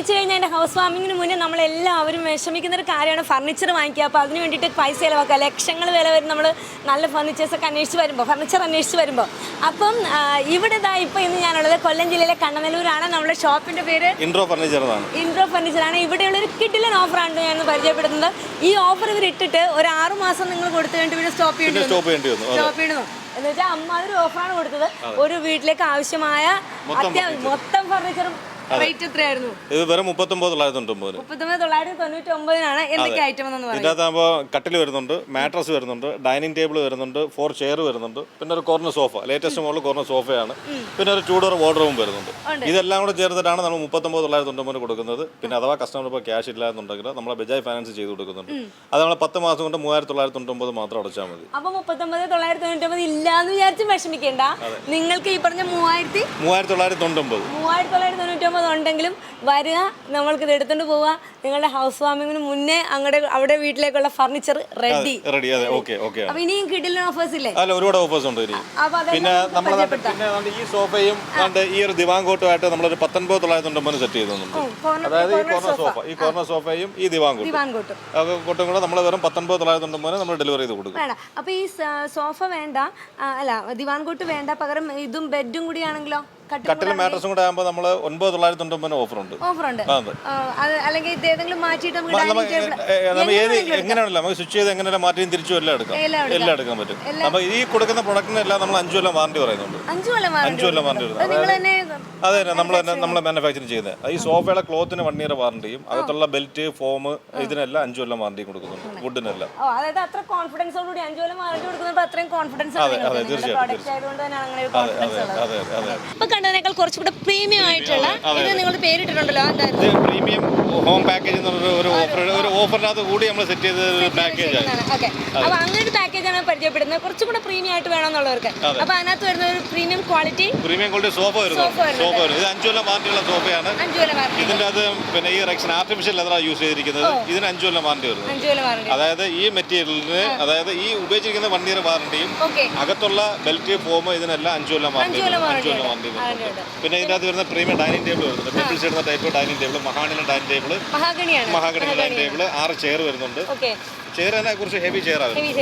വെച്ച് കഴിഞ്ഞാൽ എന്റെ ഹൗസ് വാമിങ്ങിന് മുന്നേ നമ്മളെല്ലാവരും വിഷമിക്കുന്ന ഒരു കാര്യമാണ് ഫർണിച്ചർ വാങ്ങിക്കുക. അപ്പോൾ അതിന് വേണ്ടിയിട്ട് പൈസ ചിലവാക്കുക. ലക്ഷങ്ങൾ വില വരും. നമ്മൾ നല്ല ഫർണിച്ചേഴ്സൊക്കെ അന്വേഷിച്ച് വരുമ്പോൾ ഫർണിച്ചർ അന്വേഷിച്ച് വരുമ്പോൾ അപ്പം ഇവിടെ ഇതാ ഇപ്പോൾ ഇന്ന് ഞാനുള്ളത് കൊല്ലം ജില്ലയിലെ കണ്ണനല്ലൂരാണ്. നമ്മുടെ ഷോപ്പിന്റെ പേര് ഇൻട്രോ ഫർണിച്ചർ ഇൻട്രോ ഫർണിച്ചറാണ് ഇവിടെയുള്ള ഒരു കിഡിലൻ ഓഫറാണ് ഞാൻ പരിചയപ്പെടുത്തുന്നത് ഈ ഓഫർ ഇവർ ഇട്ടിട്ട് ഒരു ആറ് മാസം നിങ്ങൾ കൊടുത്തു കഴിഞ്ഞിട്ട് പിന്നെ സ്റ്റോപ്പ് ചെയ്യേണ്ടി സ്റ്റോപ്പ് ചെയ്യേണ്ടി വന്നു. എന്ന് വെച്ചാൽ അമ്മ അതൊരു ഓഫറാണ് കൊടുത്തത്. ഒരു വീട്ടിലേക്ക് ആവശ്യമായ അത്യാവശ്യം മൊത്തം ഫർണിച്ചറും റേറ്റ് എത്രയായിരുന്നു? ഇത് വെറും മുപ്പത്തൊമ്പത് തൊള്ളായിരത്തി മുപ്പത്തൊമ്പത് തൊള്ളായിരത്തി തൊണ്ണൂറ്റി ഒമ്പതിനാണ് എന്തൊക്കെ ഐറ്റം എന്ന് പറയുന്നത്. ഇതിന്റെ അകത്താകുമ്പോൾ കട്ടിൽ വരുന്നുണ്ട് മാട്രസ് വരുന്നുണ്ട് ഡൈനിങ് ടേബിൾ വരുന്നുണ്ട് ഫോർ ചെയർ വരുന്നുണ്ട് പിന്നെ ഒരു corner sofa. Latest model corner സോഫയാണ്. പിന്നെ ഒരു ചൂടോർ ഡോർ വാർഡ്രോബും വരുന്നുണ്ട് ഇതെല്ലാം കൂടെ ചേർത്തിട്ടാണ് നമ്മൾ മുപ്പത്തൊമ്പത് തൊള്ളായിരത്തി തൊണ്ണൂറ് കൊടുക്കുന്നത്. പിന്നെ അഥവാ കസ്റ്റമർ ഇപ്പോൾ ക്യാഷ് ഇല്ല എന്നുണ്ടെങ്കിൽ നമ്മളെ ബജാജ് ഫൈനാൻസ് ചെയ്ത് കൊടുക്കുന്നുണ്ട്. അത് നമ്മൾ പത്ത് മാസം കൊണ്ട് മൂവായിരത്തി തൊള്ളായിരത്തി തൊണ്ണൂറ്റൊമ്പത് മാത്രം അടച്ചാൽ മതി. അപ്പൊ മുപ്പത്തൊമ്പത് തൊള്ളായിരത്തി തൊണ്ണൂറ്റി ഒമ്പത് ഇല്ലാന്ന് വിചാരിച്ച് വിഷമിക്കേണ്ട. നിങ്ങൾക്ക് ഈ പറഞ്ഞ മൂവായിരത്തി മൂവായിരത്തി തൊള്ളായിരത്തി തൊണ്ണൂറ്റൊമ്പത് മൂവായിരത്തി തൊള്ളായിരത്തി തൊണ്ണൂറ്റി ഒമ്പത് ഉണ്ടെങ്കിലും വരിക നമ്മൾക്ക് ഇത് എടുത്തുകൊണ്ട് പോവുക നിങ്ങളുടെ ഹൗസ് വാമിങ്ങിന് മുന്നേ അങ്ങടെ അവിടെ വീട്ടിലേക്കുള്ള ഫർണിച്ചർ റെഡി റെഡി അതെ ഓക്കെ ഓക്കെ അപ്പൊ ഇനിയും കിട്ടില്ല ഓഫേഴ്സ് ഇല്ലേ? അല്ല ഒരുപാട് ഓഫേഴ്സ് ഉണ്ട് ഇനി. പിന്നെ നമ്മൾ പിന്നെ ഈ സോഫയും ഈ ഒരു ദിവാൻ കോട്ടുമായിട്ട് നമ്മളൊരു പത്തൊൻപത് തൊള്ളായിരത്തി തൊണ്ണൂറ്റൊമ്പത് സെറ്റ് ചെയ്തിട്ടുണ്ട് അതായത് ഈ കോർണർ സോഫ ഈ കോർണർ സോഫയും ഈ ദിവാൻ കോട്ടും. കൂടെ നമ്മൾ വെറും പത്തൊൻപത് തൊള്ളായിരത്തി തൊണ്ണൂറ്റൊമ്പതിന് നമ്മൾ ഡെലിവറി ചെയ്ത് കൊടുക്കും. വേണ്ട. അപ്പൊ ഈ സോഫ വേണ്ട അല്ല ദിവാൻ കോട്ട് വേണ്ട പകരം ഇതും ബെഡും കൂടിയാണെങ്കിലോ കട്ടിൽ കട്ടിലും മാട്രസും കൂടെ ആകുമ്പോൾ നമ്മൾ ഒൻപത് തൊള്ളായിരത്തി തൊണ്ണൂറ്റൊമ്പതിന് ഓഫർ ഉണ്ട് ഓഫർ ഉണ്ട് അതെ അല്ലെങ്കിൽ ഇത് ഏതെങ്കിലും മാറ്റിയിട്ട് നമുക്ക് ഏത് എങ്ങനെയാണല്ലോ നമുക്ക് സ്വിച്ച് ചെയ്ത് എങ്ങനെയാണ് മാറ്റിയും തിരിച്ചും എല്ലാം എടുക്കാം. എല്ലാം എടുക്കാൻ പറ്റും. അപ്പൊ ഈ കൊടുക്കുന്ന പ്രൊഡക്റ്റിനെല്ലാം നമ്മൾ അഞ്ചു കൊല്ലം വാറണ്ടി പറയുന്നുണ്ട്. അഞ്ചു കൊല്ലം വാറണ്ടി അതെ തന്നെ നമ്മൾ തന്നെ നമ്മൾ മാനുഫാക്ചറിങ് ചെയ്യുന്നത്. ഈ സോഫയുടെ ക്ലോത്തിന് വൺ ഇയർ വാറണ്ടിയും അകത്തുള്ള ബെൽറ്റ് ഫോം ഇതിനെല്ലാം അഞ്ചു കൊല്ലം വാറണ്ടിയും കൊടുക്കുന്നുണ്ട്. വുഡിനെല്ലാം അതായത് അത്ര കോൺഫിഡൻസോടുകൂടി അഞ്ചു കൊല്ലം വാറണ്ടി കൊടുക്കുന്നുണ്ട് അത്രയും കോൺഫിഡൻസ് ആണ് അതെ തീർച്ചയായിട്ടും അതെ അതെ അതെ കണ്ടതിനേക്കാൾ കുറച്ചുകൂടെ പ്രീമിയം ആയിട്ടുള്ള ഇത് നിങ്ങൾ പേരിട്ടിട്ടുണ്ടല്ലോ പ്രീമിയം ഹോം പാക്കേജ് എന്ന് ഒരു ഓഫർ ഒരു ഓഫറിനകത്ത് കൂടി നമ്മൾ സെറ്റ് ചെയ്ത ഒരു പാക്കേജ് ഓക്കെ അപ്പൊ അങ്ങനെ ഒരു പാക്കേജ് ആണ് പരിചയപ്പെടുന്നത്. കുറച്ചും കൂടെ പ്രീമിയം ആയിട്ട് വേണമെന്നുള്ളവർക്ക്. അപ്പൊ അതിനകത്ത് വരുന്ന ഒരു premium quality premium quality sofa വരുന്നു. സോഫ വരുന്നു. ഇത് അഞ്ചു കൊല്ലം വാറണ്ടിയുള്ള സോഫയാണ് ഇതിന്റെ അത് പിന്നെ ഈ റെക്ഷൻ ആർട്ടിഫിഷ്യൽ ലെതറാണ് യൂസ് ചെയ്തിരിക്കുന്നത്. ഇതിന് അഞ്ചു കൊല്ലം വാറണ്ടി വരുന്നു. അതായത് ഈ മെറ്റീരിയലിന് അതായത് ഈ ഉപയോഗിച്ചിരിക്കുന്ന വൺ ഇയർ വാറണ്ടിയും അകത്തുള്ള ബെൽറ്റ് ഫോം ഇതിനെല്ലാം അഞ്ചു കൊല്ലം വാറണ്ടി അഞ്ചു കൊല്ലം വാറണ്ടി പിന്നെ ഇതിന്റെ അകത്ത് വരുന്ന പ്രീമിയം ഡൈനിങ് ടേബിൾ വരുന്നുണ്ട്. പീപ്പിൾ ചേർന്ന ടൈപ്പ് ഡൈനിങ് ടേബിൾ മഹാണിലെ ഡൈനിങ് ടേബിൾ മഹാഗണിയാണ്. മഹാഗണി ഡൈനിങ് ടേബിൾ ആറ് ചെയർ വരുന്നുണ്ട്. ചെയറിനെ കുറച്ച് ഹെവി ചെയർ ആണ്. ഹെവി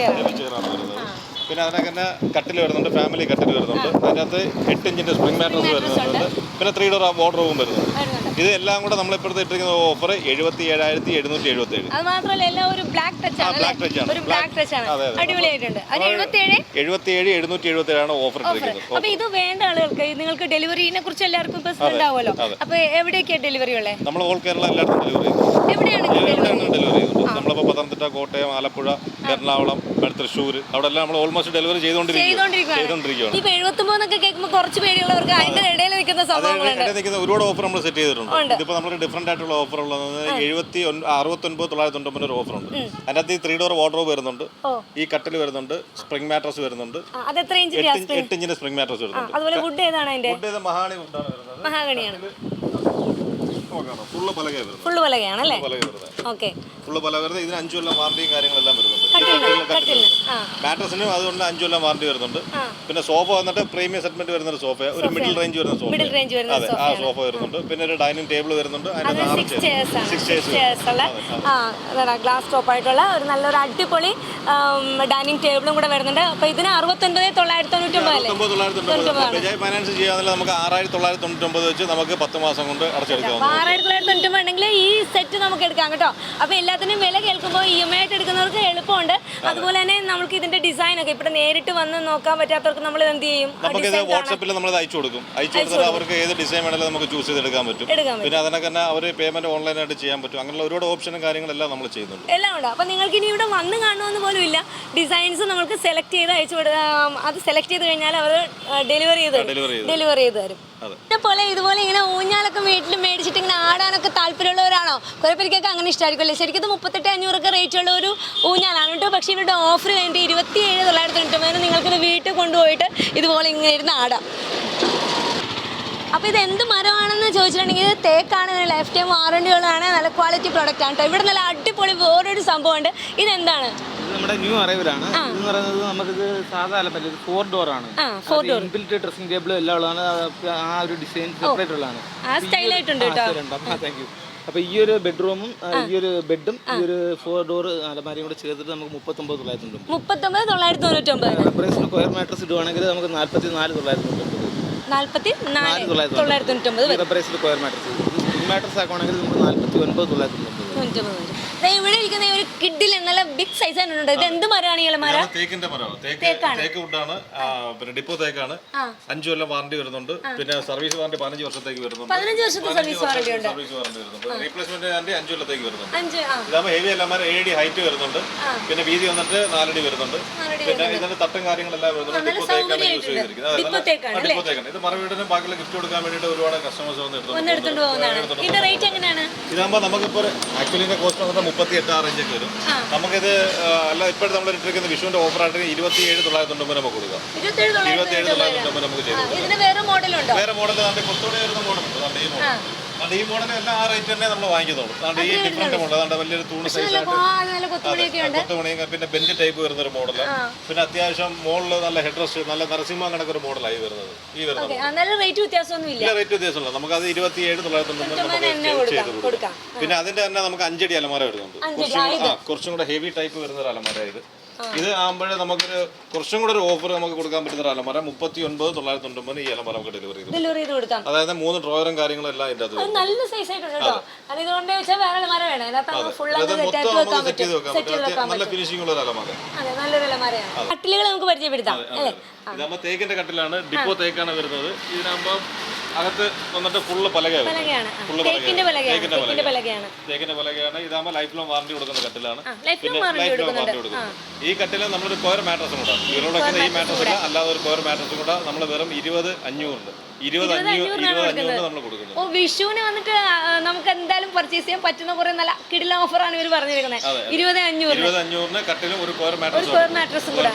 ചെയർ ആണ്. വരുന്നത്. പിന്നെ അതിനകത്ത് തന്നെ കട്ടിൽ വരുന്നുണ്ട് ഫാമിലി കട്ടിൽ വരുന്നുണ്ട്. അതിനകത്ത് എട്ട് ഇഞ്ചിന്റെ സ്പ്രിംഗ് മാട്രസ് വരുന്നുണ്ട്. പിന്നെ ത്രീ ഡോർ വാർഡ്രോബും വരുന്നുണ്ട്. വരുന്നുണ്ട്. ഇത് എല്ലാം കൂടെ നമ്മൾ ഇപ്പോഴത്തെ ഇട്ടിരിക്കുന്ന ഓഫർ എഴുപത്തി ഏഴായിരത്തി എഴുന്നൂറ്റി എഴുപത്തി ഏഴ് അത് മാത്രമല്ല എല്ലാം ഒരു ബ്ലാക്ക് ടച്ച് ആണ് ബ്ലാക്ക് ടച്ച് ആണ്. ബ്ലാക്ക് ടച്ച് ആണ്. അടിപൊളിയായിട്ടുണ്ട്. എഴുപത്തി ഏഴ് എഴുന്നൂറ്റി എഴുപത്തി ഏഴാണ് ഓഫർ ഇട്ടിരിക്കുന്നത്. അപ്പൊ ഇത് വേണ്ട ആളുകൾക്ക് നിങ്ങൾക്ക് ഡെലിവറിനെ കുറിച്ച് എല്ലാവർക്കും ഇപ്പൊ ഉണ്ടാവുമല്ലോ അപ്പൊ എവിടെയൊക്കെയാണ് ഡെലിവറി ഉള്ളത് നമ്മൾ ഓൾ കേരള എല്ലായിടത്തും ഡെലിവറി ചെയ്യുന്നത്. എവിടെയാണ് ഡെലിവറി ചെയ്യുന്നത് നമ്മളിപ്പോൾ പത്തനംതിട്ട കോട്ടയം ആലപ്പുഴ എറണാകുളം തൃശ്ശൂർ അവിടെ എല്ലാം നമ്മൾ ഓൾമോസ്റ്റ് ഡെലിവറി ചെയ്തുകൊണ്ടിരിക്കുകയാണ്. ഇപ്പൊ എഴുപത്തി മൂന്നൊക്കെ കേൾക്കുമ്പോൾ കുറച്ച് പേടിയുള്ളവർക്ക് അതിന്റെ ഇടയിൽ നിൽക്കുന്ന നിൽക്കുന്ന ഒരുപാട് ഓഫർ നമ്മൾ സെറ്റ് ചെയ്തിട്ടുണ്ട്. ഇതിപ്പോൾ നമ്മൾ ഡിഫറെന്റ് ആയിട്ടുള്ള ഓഫർ ഉള്ളത് എഴുപത്തി അറുപത്തൊൻപത് തൊള്ളായിരത്തി തൊണ്ണൂറ് ഒരു ഓഫർ ഉണ്ട്. അതിനകത്ത് ഈ ത്രീ ഡോർ വാർഡ്രോബ് വരുന്നുണ്ട്. ഈ കട്ടിൽ വരുന്നുണ്ട്. സ്പ്രിംഗ് മാട്രസ് വരുന്നുണ്ട്. എട്ട് ഇഞ്ചിന്റെ സ്പ്രിംഗ് മാട്രസ് വരുന്നുണ്ട്. വുഡ് മഹാണി വുഡാണ് വരുന്നത്. മഹാഗണിയാണ്. ഫുള്ള് പലകയാണ് അല്ലേ ഓക്കെ. ഫുള്ള് പലക വരുന്നത്. ഇതിന് അഞ്ചു കൊല്ലം വാറണ്ടിയും കാര്യങ്ങളെല്ലാം വരുന്നുണ്ട്. മാട്രസിനും അതുകൊണ്ട് അഞ്ചു കൊല്ലം വാറണ്ടി വരുന്നുണ്ട്. പിന്നെ സോഫ വന്നിട്ട് പ്രീമിയം സെഗ്മെന്റ് വരുന്ന ഒരു സോഫ ഒരു മിഡിൽ റേഞ്ച് വരുന്ന സോഫ മിഡിൽ റേഞ്ച് വരുന്ന അതെ ആ സോഫ വരുന്നുണ്ട്. പിന്നെ ഒരു ഡൈനിങ് ടേബിൾ വരുന്നുണ്ട്. ഗ്ലാസ് ടോപ്പ് ആയിട്ടുള്ള ഒരു നല്ലൊരു അടിപൊളി ഡൈനിങ് ടേബിളും കൂടെ വരുന്നുണ്ട്. അപ്പൊ ഇതിന് അറുപത്തൊൻപത് തൊള്ളായിരത്തി തൊണ്ണൂറ്റി ഒമ്പത് അല്ലേ തൊണ്ണൂറ് തൊള്ളായിരത്തി തൊണ്ണൂറ് ബജാജ് ഫൈനാൻസ് ചെയ്യാന്നില്ല നമുക്ക് ആറായിരത്തി തൊള്ളായിരത്തി തൊണ്ണൂറ്റൊമ്പത് വെച്ച് നമുക്ക് പത്ത് മാസം കൊണ്ട് അടച്ചെടുക്കാം ആറായിരത്തി തൊള്ളായിരത്തി തൊണ്ണൂറ്റി ഉണ്ടെങ്കിൽ ഈ സെറ്റ് നമുക്ക് എടുക്കാം കേട്ടോ. അപ്പൊ എല്ലാത്തിനും വില കേൾക്കുമ്പോൾ ഇ എം ഐ ആയിട്ട് എടുക്കുന്നവർക്ക് എളുപ്പമുണ്ട് അതുപോലെ തന്നെ നമുക്ക് ഇതിന്റെ ഡിസൈൻ ഒക്കെ ഇവിടെ നേരിട്ട് വന്ന് നോക്കാൻ പറ്റാത്തവർക്ക് നമ്മൾ എന്ത് ചെയ്യും? വാട്സ്ആപ്പിൽ നമുക്കിത് design വാട്സപ്പിൽ നമ്മൾ അയച്ചു കൊടുക്കും. അയച്ചു കൊടുത്താൽ അവർക്ക് ഏത് ഡിസൈൻ വേണമെങ്കിലും നമുക്ക് ചൂസ് ചെയ്തെടുക്കാൻ പറ്റും. എടുക്കാൻ പറ്റും. പിന്നെ അതിനൊക്കെ തന്നെ അവർ പേയ്മെന്റ് ഓൺലൈനായിട്ട് ചെയ്യാൻ പറ്റും. അങ്ങനെ ഒരുപാട് ഓപ്ഷനും കാര്യങ്ങളെല്ലാം നമ്മൾ ചെയ്യുന്നുണ്ട്. എല്ലാം ഉണ്ട്. അപ്പൊ നിങ്ങൾക്ക് ഇനി ഇവിടെ വന്ന് കാണുമെന്ന് പോലും ഇല്ല. ഡിസൈൻസ് നമുക്ക് സെലക്ട് ചെയ്ത് അയച്ചു കൊടുക്കാം അത് സെലക്ട് ചെയ്ത് കഴിഞ്ഞാൽ അവർ ഡെലിവറി ചെയ്ത് ഡെലിവറി ചെയ്ത് ചെയ്ത് തരും. പോലെ ഇതുപോലെ ഇങ്ങനെ ഊഞ്ഞാലൊക്കെ വീട്ടിൽ മേടിച്ചിട്ട് ഇങ്ങനെ ആടാനൊക്കെ താല്പര്യമുള്ളവരാണോ കുറെ പേർക്കൊക്കെ അങ്ങനെ ഇഷ്ടമായിരിക്കുമല്ലേ ശരിക്കും ഇത് മുപ്പത്തെട്ട് അഞ്ഞൂറൊക്കെ റേറ്റ് ഉള്ള ഒരു ഊഞ്ഞാലാണ് കേട്ടോ. പക്ഷേ ഇവരുടെ ഓഫർ വേണ്ടി ഇരുപത്തി ഏഴ് തൊള്ളായിരത്തി തൊണ്ണൂറ്റൊമ്പത് നിങ്ങൾക്കിത് വീട്ടിൽ കൊണ്ടുപോയിട്ട് ഇതുപോലെ ഇങ്ങനെ ഇരുന്ന് ആടാം. അപ്പോൾ ഇത് എന്ത് മരമാണെന്ന് ചോദിച്ചിട്ടുണ്ടെങ്കിൽ ഇത് തേക്കാണ് ലൈഫ് ടൈം വാറണ്ടികളാണ് നല്ല ക്വാളിറ്റി പ്രോഡക്റ്റ് ആണ് കേട്ടോ ഇവിടെ നല്ല അടിപൊളി വേറൊരു സംഭവമുണ്ട്. ഇതെന്താണ്? ഇത് നമ്മുടെ ന്യൂ അറൈവലാണ് എന്ന് പറയുന്നത് നമുക്കിത് സാധാ അല്ല പറ്റില്ല ഫോർ ഡോർ ആണ്. Four door inbuilt dressing table എല്ലാം ഉള്ളതാണ്. ആ ഒരു ഡിസൈൻ സെപ്പറേറ്റ് ഉള്ളതാണ്. ആ സ്റ്റൈലായിട്ടുണ്ട് കേട്ടോ താങ്ക് യു അപ്പോൾ ഈ ഒരു ബെഡ്റൂമും ഈ ഒരു ബെഡും ഈ ഒരു ഫോർ ഡോർ അലമാരിയും കൂടെ ചേർത്തിട്ട് നമുക്ക് മുപ്പത്തൊമ്പത് തൊള്ളായിരത്തി തൊണ്ണൂറ്റി റെഫറൻസിന് സ്ക്വയർ മാട്രസ് ഇടുവാണെങ്കിൽ നമുക്ക് നാൽപ്പത്തി നാല് തൊള്ളായിരത്തി തൊണ്ണൂറ്റൊമ്പത് നാൽപ്പത്തി നാല് തൊള്ളായിരത്തി തൊണ്ണൂറ്റൊമ്പത് വരും റെഫറൻസിൽ സ്ക്വയർ ആക്കുവാണെങ്കിൽ നമുക്ക് നാൽപ്പത്തി ഒൻപത് തൊള്ളായിരത്തി തൊണ്ണൂറ്റൊമ്പത് വരും. ഇവിടെ ഇരിക്കുന്ന ഒരു കിഡിൽ നല്ല ബിഗ് സൈസ് ഉണ്ട്. ഇത് എന്ത് മരമാണ് ഈ ഇതാണ് തേക്കിന്റെ മരമാണ്. തേക്ക് വുഡാണ് പിന്നെ ഡിപ്പോ തേക്കാണ്. അഞ്ചു കൊല്ലം വാറണ്ടി വരുന്നുണ്ട്. പിന്നെ സർവീസ് വാറണ്ടി പതിനഞ്ച് വർഷത്തേക്ക് വരുന്നുണ്ട്. പതിനഞ്ച് വർഷത്തെ സർവീസ് വാറണ്ടി ഉണ്ട്. സർവീസ് വാറണ്ടി വരുന്നുണ്ട്. റീപ്ലേസ്മെന്റ് വാറണ്ടി അഞ്ചു കൊല്ലത്തേക്ക് വരുന്നുണ്ട്. ഇതാകുമ്പോൾ ഹെവി അല്ലമാർ ഏഴ് അടി ഹൈറ്റ് വരുന്നുണ്ട്. പിന്നെ വീതി വന്നിട്ട് നാലടി വരുന്നുണ്ട്. പിന്നെ ഇതിന്റെ തട്ടും കാര്യങ്ങളെല്ലാം വരുന്നുണ്ട്. ഡിപ്പോ തേക്കാണ് യൂസ് ചെയ്തിരിക്കുന്നത്. ഡിപ്പോ തേക്കാണ് ഇത് മറവീടിന് ബാക്കിയുള്ള ഗിഫ്റ്റ് കൊടുക്കാൻ വേണ്ടിയിട്ട് ഒരുപാട് കസ്റ്റമേഴ്സ് വന്ന് എടുത്തു ഒന്ന് എടുത്തോണ്ട് പോകുന്നതാണ്. ഇതിന്റെ റേറ്റ് എങ്ങനെയാണ്? ഇതാകുമ്പോൾ നമുക്കിപ്പോൾ ആക്ച്വലി കോസ്റ്റ് വന്നിട്ട് മുപ്പത്തി എട്ട് ആ റേഞ്ചൊക്കെ വരും. നമുക്കിത് അല്ല ഇപ്പോഴും നമ്മൾ ഇട്ടിരിക്കുന്ന വിഷുവിന്റെ ഓഫർ ആയിട്ട് ഇരുപത്തി ഏഴ് തൊള്ളായിരത്തി തൊണ്ണൂറ് നമുക്ക് കൊടുക്കാം. ഇരുപത്തി ഏഴ് തൊള്ളായിരത്തി തൊണ്ണൂറ് നമുക്ക് ചെയ്തു വേറെ മോഡൽ നമ്മുടെ കുറച്ചുകൂടെ വരുന്ന മോഡൽ ഈ മോഡൽ അതാണ്ട് ഈ മോഡൽ എല്ലാം ആ റേറ്റ് തന്നെ നമ്മൾ വാങ്ങിക്കുന്നുള്ളൂ അതാണ്ട് ഈ ഡിഫറെന്റ് മോഡൽ അതാണ്ട് വലിയൊരു തൂണ് സൈസ് കൊത്തുമണിയും പിന്നെ ബെഞ്ച് ടൈപ്പ് വരുന്ന ഒരു മോഡൽ പിന്നെ അത്യാവശ്യം മോളിൽ നല്ല ഹെഡ് റെസ്റ്റ് നല്ല നരസിംഹ കണക്കൊരു മോഡലായി വരുന്നത് ഈ വരുന്നത് റേറ്റ് വ്യത്യാസമില്ല. നമുക്ക് അത് ഇരുപത്തി ഏഴ് തൊള്ളായിരത്തി കൊടുക്കാം. പിന്നെ അതിന്റെ തന്നെ നമുക്ക് അഞ്ചടി അലമാര വരുന്നുണ്ട്. കുറച്ചും കൂടെ ഹെവി ടൈപ്പ് വരുന്ന ഒരു അലമാര ഇത്. ഇത് ആകുമ്പോഴേ നമുക്കൊരു കുറച്ചും കൂടെ ഒരു ഓഫർ നമുക്ക് കൊടുക്കാൻ പറ്റുന്ന ഒരു അലമാര. മുപ്പത്തി ഒൻപത് തൊള്ളായിരത്തി ഒൻപത് ഈ അലമാര നമുക്ക് ഡെലിവറി ചെയ്തു. ഡെലിവറി ചെയ്ത് കൊടുക്കാം. അതായത് മൂന്ന് ഡ്രോയറും കാര്യങ്ങളും എല്ലാം അതിന്റെ അത് നല്ല സൈസ് ആയിട്ടുണ്ട് കേട്ടോ. അത്. ഇതുകൊണ്ട് വെച്ചാൽ വേറെ അലമാര വേണം. അതിനകത്ത് ഫുൾ സെറ്റ് ചെയ്ത് വെക്കാൻ പറ്റും. നല്ല ഫിനിഷിംഗ് ഉള്ള ഒരു അലമാര. അതെ നല്ലൊരു ഇളമരയാണ് കട്ടിലുകൾ നമുക്ക് പരിചയപ്പെടുത്താം. അല്ലേ? ഇതാകുമ്പോൾ തേക്കിന്റെ കട്ടിലാണ് ഡിപ്പോ തേക്കാണ് വരുന്നത്. ഇതിനാകുമ്പോൾ അകത്ത് വന്നിട്ട് ഫുള്ള് പലകയാണ്. പലകയാണ്. ആ, ഫുള്ള് തേക്കിന്റെ പലകയാണ്. തേക്കിന്റെ തേക്കിന്റെ പലകയാണ്. തേക്കിന്റെ പലകയാണ്. ഇതാകുമ്പോൾ ലൈഫ് ലോങ് വാറണ്ടി കൊടുക്കുന്ന കട്ടിലാണ്. ലൈഫ് പിന്നെ വാറണ്ടി ലൈഫ് ലോങ് കൊടുക്കുന്നുണ്ട്. വാറണ്ടി കൊടുക്കുന്നത് ഈ കട്ടിൽ നമ്മളൊരു കോയർ മാട്രസും കൂടെ. ഇതിലൂടെ വെക്കുന്ന ഈ മാട്രസ് അല്ലാതെ ഒരു കോയർ മാട്രസും കൂടെ നമ്മൾ വെറും ഇരുപത് അഞ്ഞൂറുണ്ട് ഇരുപത് അഞ്ഞൂറ് നമ്മൾ കൊടുക്കുന്നത്. ഓ വിഷുവിന് വന്നിട്ട് നമുക്ക് എന്തായാലും പർച്ചേസ് ചെയ്യാൻ പറ്റുന്ന കുറെ നല്ല കിടില ഓഫറാണ് ഇവർ പറഞ്ഞിരിക്കുന്നത്. ഇരുപത് അഞ്ഞൂറ്. ഇരുപത് അഞ്ഞൂറിന് കട്ടിലും ഒരു മാട്രസും മാട്രസും കൂടെ.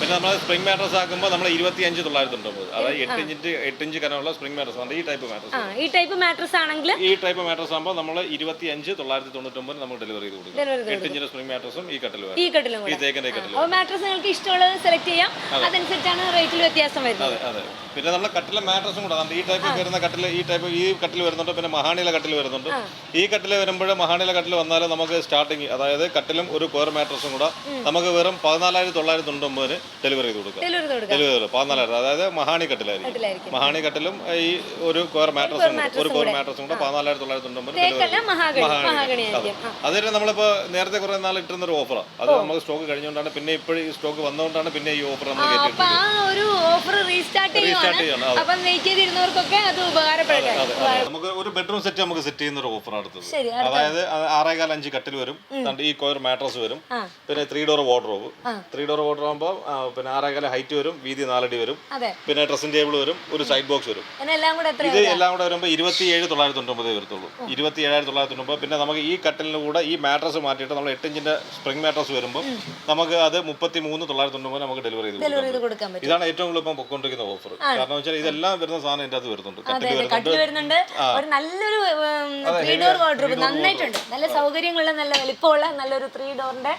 പിന്നെ നമ്മൾ സ്പ്രിംഗ് മാട്രസ് ആക്കുമ്പോൾ നമ്മൾ ഇരുപത്തി അഞ്ച് തൊള്ളായിരത്തി തൊണ്ണൂറ് അതായത് എട്ട് ഇഞ്ച് എട്ട് ഇഞ്ച് കനമുള്ള സ്പ്രിംഗ് മാട്രസ് ആണ്. ഈ ടൈപ്പ് മാട്രസ് ഈ ടൈപ്പ് മാട്രസ് ആണെങ്കിൽ ഈ ടൈപ്പ് മാട്രസ് ആകുമ്പോൾ നമ്മൾ ഇരുപത്തി അഞ്ച് തൊള്ളായിരത്തി തൊണ്ണൂറ്റൊമ്പത് നമ്മൾ ഡെലിവറി ചെയ്ത് കൊടുക്കും. ഡെലിവറി എട്ട് ഇഞ്ചിന്റെ സ്പ്രിംഗ് മാട്രസും ഈ കട്ടിലും ഈ കട്ടിലും ഈ കൂടെ. കട്ടിലും മാട്രസ് നിങ്ങൾക്ക് ഇഷ്ടമുള്ളത് സെലക്ട് ചെയ്യാം. അതനുസരിച്ചാണ് റേറ്റിൽ വ്യത്യാസം വരുന്നത്. അതെ അതെ. പിന്നെ നമ്മൾ കട്ടിലെ മാട്രസും കൂടെ. ഈ ടൈപ്പ് വരുന്ന കട്ടിൽ ഈ ടൈപ്പ് ഈ കട്ടിൽ വരുന്നുണ്ട്. പിന്നെ മഹാണിയിലെ കട്ടിൽ വരുന്നുണ്ട്. ഈ കട്ടിൽ വരുമ്പോൾ മഹാണിയിലെ കട്ടിൽ വന്നാൽ നമുക്ക് സ്റ്റാർട്ടിങ് അതായത് കട്ടിലും ഒരു കോർ മാട്രസും കൂടെ നമുക്ക് വെറും പതിനാലായിരത്തി തൊള്ളായിരത്തി തൊണ്ണൂറ്റൊമ്പതിന് ഡെലിവറി ചെയ്ത് കൊടുക്കാം. ഡെലിവറി ചെയ്ത് പതിനാലായിരം. അതായത് മഹാണി കട്ടിലായിരിക്കും. മഹാണി കട്ടിലും ഈ ഒരു കോർ മാട്രസും ഒരു കോർ മാട്രസും കൂടെ. പതിനാലായിരത്തി തൊള്ളായിരത്തി തൊണ്ണൂറ്റൊമ്പത് ഡെലിവറി തേക്കല്ല മഹാഗണി. മഹാഗണി ആയിരിക്കും ആ അതിന് നമ്മളിപ്പോൾ നേരത്തെ കുറേ നാൾ ഇട്ടുന്ന ഒരു ഓഫറാണ് അത് നമുക്ക് സ്റ്റോക്ക് കഴിഞ്ഞുകൊണ്ടാണ് പിന്നെ ഇപ്പോഴും ഈ സ്റ്റോക്ക് വന്നുകൊണ്ടാണ് പിന്നെ ഈ ഓഫർ നമ്മൾ റീസ്റ്റാർട്ട് ചെയ്യണം. അപ്പം വെയിറ്റ് ചെയ്തിരുന്നവർക്കൊക്കെ അത് ഉപകാരപ്പെടട്ടെ നമുക്ക് ഒരു ബെഡ്റൂം സെറ്റ് നമുക്ക് സെറ്റ് ചെയ്യുന്ന ഒരു ഓഫർ അടുത്തത്. ശരി അതായത് അത് ആറേകാൽ അഞ്ച് കട്ടിൽ വരും. ഈ കോയർ മാട്രസ് വരും. ആ. പിന്നെ three door wardrobe three door wardrobe ആകുമ്പോൾ പിന്നെ ആറേകാല ഹൈറ്റ് വരും വീതി നാലടി വരും. അതെ. പിന്നെ ഡ്രസ്സിംഗ് ടേബിൾ വരും ഒരു സൈഡ് ബോക്സ് വരും. കൂടെ എത്ര ഇത് എല്ലാം കൂടെ വരുമ്പോൾ ഇരുപത്തി ഏഴ് തൊള്ളായിരത്തി തൊണ്ണൂറ്റൊമ്പത് വരത്തുള്ളൂ. ഇരുപത്തി ഏഴായിരത്തി തൊള്ളായിരത്തി പിന്നെ നമുക്ക് ഈ കട്ടിലിന് കൂടെ ഈ മാട്രസ് മാറ്റിയിട്ട് നമ്മൾ എട്ട് ഇഞ്ചിന്റെ സ്പ്രിംഗ് മാട്രസ് വരുമ്പോൾ നമുക്ക് അത് മുപ്പത്തി മൂന്ന് തൊള്ളായിരത്തി തൊണ്ണൂറ് നമുക്ക് ഡെലിവറി ചെയ്ത് കൊടുക്കാം ഡെലിവറി ചെയ്ത് കൊടുക്കാൻ പറ്റും. ഇതാണ് ഏറ്റവും കൂടുതൽ ഇപ്പം പൊക്കൊണ്ടിരിക്കുന്ന ഓഫർ കാരണം വെച്ചാൽ ഇതെല്ലാം വരുന്ന സാധനം ഇതിന്റെ വരുന്നുണ്ട്. അതെ അതെ വരുന്നുണ്ട്. കട്ടിൽ വരുന്നുണ്ട്. ഒരു നല്ലൊരു ത്രീ ഡോർ വാർഡ്രോബ് നന്നായിട്ടുണ്ട്. നല്ല സൗകര്യങ്ങളുള്ള നല്ല വലിപ്പമുള്ള നല്ലൊരു ത്രീ ഡോറിന്റെ